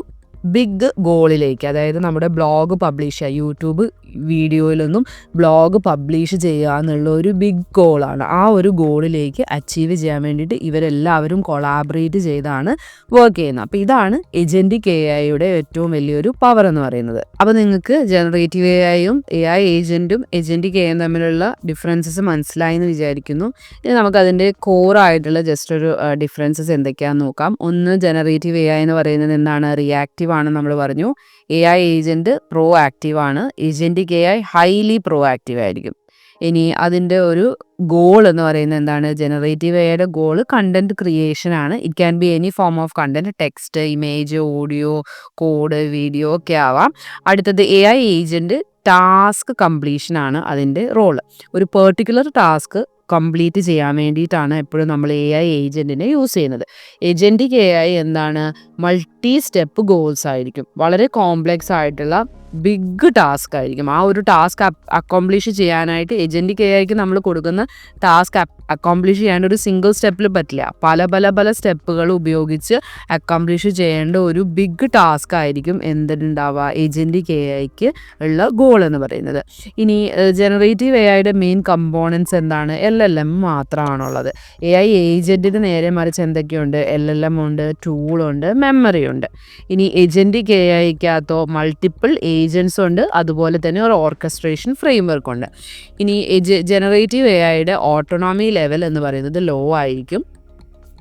A: ബിഗ് ഗോളിലേക്ക് അതായത് നമ്മുടെ ബ്ലോഗ് പബ്ലിഷ് ചെയ്യുക യൂട്യൂബ് വീഡിയോയിലൊന്നും ബ്ലോഗ് പബ്ലിഷ് ചെയ്യുക എന്നുള്ള ഒരു ബിഗ് ഗോളാണ്. ആ ഒരു ഗോളിലേക്ക് അച്ചീവ് ചെയ്യാൻ വേണ്ടിയിട്ട് ഇവരെല്ലാവരും കൊളാബറേറ്റ് ചെയ്താണ് വർക്ക് ചെയ്യുന്നത്. അപ്പോൾ ഇതാണ് ഏജന്റിക് എ ഐയുടെ ഏറ്റവും വലിയൊരു പവർ എന്ന് പറയുന്നത്. അപ്പോൾ നിങ്ങൾക്ക് ജനറേറ്റീവ് എ ഐയും എ ഐ ഏജന്റും ഏജന്റിക് എ ഐയും തമ്മിലുള്ള ഡിഫറൻസസ് മനസ്സിലായി എന്ന് വിചാരിക്കുന്നു. ഇനി നമുക്കതിന്റെ കോറായിട്ടുള്ള ജസ്റ്റ് ഒരു ഡിഫറൻസസ് എന്തൊക്കെയാണെന്ന് നോക്കാം. ഒന്ന് ജനറേറ്റീവ് എ ഐ എന്ന് പറയുന്നത് എന്താണ്? റിയാക്റ്റീവ് ആണ് നമ്മൾ പറഞ്ഞു. A I agent proactive ആണ്. Agentic A I highly proactive ആയിരിക്കും. ഇനി അതിന്റെ ഒരു ഗോൾ എന്ന് പറയുന്നത് എന്താണ്? ജനറേറ്റീവ് എയുടെ ഗോൾ കണ്ടന്റ് ക്രിയേഷൻ ആണ്. It can be any form of content text image audio code video ഒക്കെ ആവാം. അടുത്തത് A I agent task completion ആണ് അതിന്റെ റോൾ ഒരു പെർട്ടിക്കുലർ ടാസ്ക് കംപ്ലീറ്റ് ചെയ്യാൻ വേണ്ടിയിട്ടാണ് എപ്പോഴും നമ്മൾ എ ഐ ഏജന്റിനെ യൂസ് ചെയ്യുന്നത്. ഏജന്റിക് എ ഐ എന്താണ്? മൾട്ടി സ്റ്റെപ്പ് ഗോൾസ് ആയിരിക്കും. വളരെ കോംപ്ലെക്സ് ആയിട്ടുള്ള ബിഗ് ടാസ്ക് ആയിരിക്കും. ആ ഒരു ടാസ്ക് അക്കോംപ്ലിഷ് ചെയ്യാനായിട്ട് ഏജന്റിക് എ ഐക്ക് നമ്മൾ കൊടുക്കുന്ന ടാസ്ക് അക്കോംപ്ലിഷ് ചെയ്യാൻ ഒരു സിംഗിൾ സ്റ്റെപ്പിൽ പറ്റില്ല. പല പല പല സ്റ്റെപ്പുകൾ ഉപയോഗിച്ച് അക്കോംപ്ലിഷ് ചെയ്യേണ്ട ഒരു ബിഗ് ടാസ്ക് ആയിരിക്കും എന്തുണ്ടാവുക? ഏജന്റിക് കെ ഐക്ക് ഉള്ള ഗോൾ എന്ന് പറയുന്നത്. ഇനി ജനറേറ്റീവ് എ ഐയുടെ മെയിൻ കമ്പോണൻസ് എന്താണ്? എൽ എൽ എം മാത്രമാണുള്ളത്. എ ഐ ഏജന്റിന് നേരെ മറിച്ച് എന്തൊക്കെയുണ്ട്? എൽ എൽ എം ഉണ്ട് ടൂളുണ്ട് മെമ്മറി ഉണ്ട്. ഇനി ഏജന്റ് കെ ഐക്കകത്തോ മൾട്ടിപ്പിൾ ഏജൻസ് ഉണ്ട്. അതുപോലെ തന്നെ ഒരു ഓർക്കസ്ട്രേഷൻ ഫ്രെയിംവർക്ക് ഉണ്ട്. ഇനി ജനറേറ്റീവ് എ ഐയുടെ ഓട്ടോണോമി ലെവൽ എന്ന് പറയുന്നത് ലോ ആയിരിക്കും.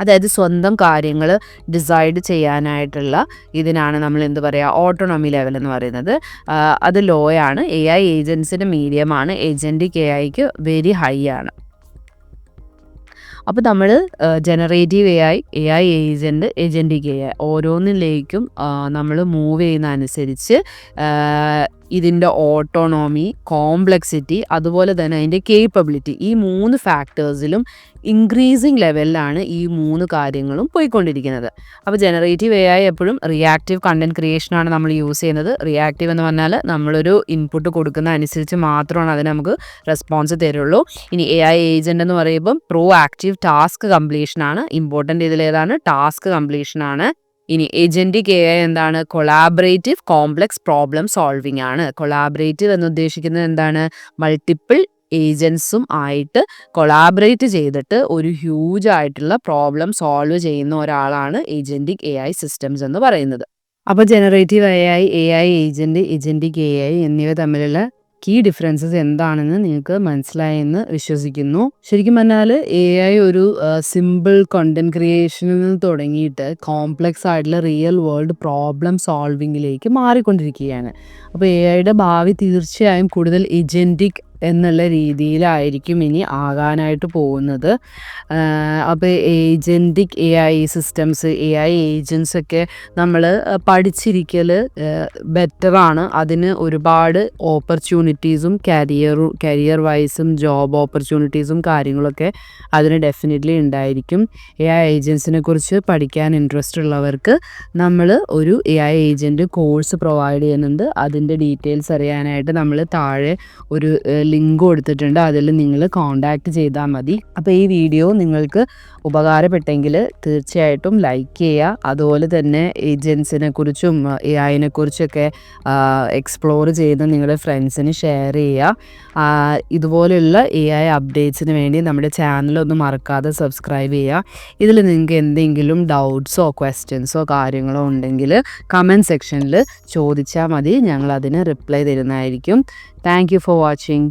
A: അതായത് സ്വന്തം കാര്യങ്ങൾ ഡിസൈഡ് ചെയ്യാനായിട്ടുള്ള ഇതിനാണ് നമ്മൾ എന്ത് പറയുക ഓട്ടോണമി ലെവൽ എന്ന് പറയുന്നത്. അത് ലോ ആണ്. എ ഐ ഏജൻസിന്റെ മീഡിയമാണ് ഏജന്റിക് എ ഐക്ക് വെരി ഹൈ ആണ്. അപ്പോൾ നമ്മൾ generative A I A I agent agentic A I ഓരോന്നിലേക്കും നമ്മൾ മൂവ് ചെയ്യുന്ന അനുസരിച്ച് ഇതിന്റെ ഓട്ടോണോമി കോംപ്ലക്സിറ്റി അതുപോലെ തന്നെ അതിന്റെ കേപ്പബിലിറ്റി ഈ മൂന്ന് ഫാക്ടേഴ്സിലും ഇൻക്രീസിങ് ലെവലിലാണ് ഈ മൂന്ന് കാര്യങ്ങളും പോയിക്കൊണ്ടിരിക്കുന്നത്. അപ്പോൾ ജനറേറ്റീവ് എ ആയി എപ്പോഴും റിയാക്റ്റീവ് കണ്ടന്റ് ക്രിയേഷനാണ് നമ്മൾ യൂസ് ചെയ്യുന്നത്. റിയാക്റ്റീവ് എന്ന് പറഞ്ഞാൽ നമ്മളൊരു ഇൻപുട്ട് കൊടുക്കുന്ന അനുസരിച്ച് മാത്രമാണ് അതിന് നമുക്ക് റെസ്പോൺസ് തരുള്ളൂ. ഇനി എ ഐ ഏജന്റ് എന്ന് പറയുമ്പം പ്രോ ആക്റ്റീവ് ടാസ്ക് കംപ്ലീഷനാണ് ഇമ്പോർട്ടന്റ് ഇതിലേതാണ് ടാസ്ക് കംപ്ലീഷനാണ് ഇനി ഏജന്റിക് എ ഐ എന്താണ്? കൊളാബറേറ്റീവ് കോംപ്ലക്സ് പ്രോബ്ലം സോൾവിംഗ് ആണ്. കൊളാബറേറ്റീവ് എന്ന് ഉദ്ദേശിക്കുന്നത് എന്താണ്? മൾട്ടിപ്പിൾ ഏജൻസും ആയിട്ട് കൊളാബറേറ്റ് ചെയ്തിട്ട് ഒരു ഹ്യൂജ് ആയിട്ടുള്ള പ്രോബ്ലം സോൾവ് ചെയ്യുന്ന ഒരാളാണ് ഏജന്റിക് എ ഐ സിസ്റ്റംസ് എന്ന് പറയുന്നത്. അപ്പോൾ generative A I A I agent agentic A I എന്നിവ തമ്മിലുള്ള കീ ഡിഫറൻസസ് എന്താണെന്ന് നിങ്ങൾക്ക് മനസ്സിലായെന്ന് വിശ്വസിക്കുന്നു. ശരിക്കും പറഞ്ഞാൽ എ ഐ ഒരു സിമ്പിൾ കണ്ടന്റ് ക്രിയേഷനിൽ നിന്ന് തുടങ്ങിയിട്ട് കോംപ്ലക്സ് ആയിട്ടുള്ള റിയൽ വേൾഡ് പ്രോബ്ലം സോൾവിങ്ങിലേക്ക് മാറിക്കൊണ്ടിരിക്കുകയാണ്. അപ്പോൾ എ ഐയുടെ ഭാവി തീർച്ചയായും കൂടുതൽ എജന്റിക് എന്നുള്ള രീതിയിലായിരിക്കും ഇനി ആകാനായിട്ട് പോകുന്നത്. അപ്പോൾ agentic A I systems A I agents ഒക്കെ നമ്മൾ പഠിച്ചിരിക്കൽ ബെറ്ററാണ് അതിന് ഒരുപാട് ഓപ്പർച്യൂണിറ്റീസും കരിയർ കരിയർ വൈസും ജോബ് ഓപ്പർച്യൂണിറ്റീസും കാര്യങ്ങളൊക്കെ അതിന് ഡെഫിനറ്റ്ലി ഉണ്ടായിരിക്കും. എ ഐ ഏജൻസിനെ കുറിച്ച് പഠിക്കാൻ ഇൻട്രസ്റ്റ് ഉള്ളവർക്ക് നമ്മൾ ഒരു A I agent course provide ചെയ്യുന്നുണ്ട്. അതിന്റെ ഡീറ്റെയിൽസ് അറിയാനായിട്ട് നമ്മൾ താഴെ ഒരു ലിങ്ക് കൊടുത്തിട്ടുണ്ട്. അതിൽ നിങ്ങൾ കോണ്ടാക്ട് ചെയ്താൽ മതി. അപ്പോൾ ഈ വീഡിയോ നിങ്ങൾക്ക് ഉപകാരപ്പെട്ടെങ്കിൽ തീർച്ചയായിട്ടും ലൈക്ക് ചെയ്യുക. അതുപോലെ തന്നെ ഏജൻസിനെ കുറിച്ചും എ ഐനെ കുറിച്ചൊക്കെ എക്സ്പ്ലോർ ചെയ്ത് നിങ്ങളുടെ ഫ്രണ്ട്സിന് ഷെയർ ചെയ്യുക. ഇതുപോലെയുള്ള എ ഐ അപ്ഡേറ്റ്സിന് വേണ്ടി നമ്മുടെ ചാനലൊന്നും മറക്കാതെ സബ്സ്ക്രൈബ് ചെയ്യുക. ഇതിൽ നിങ്ങൾക്ക് എന്തെങ്കിലും ഡൗട്ട്സോ ക്വസ്റ്റ്യൻസോ കാര്യങ്ങളോ ഉണ്ടെങ്കിൽ കമന്റ് സെക്ഷനിൽ ചോദിച്ചാൽ മതി. ഞങ്ങൾ അതിന് റിപ്ലൈ തരുന്നതായിരിക്കും. Thank you for watching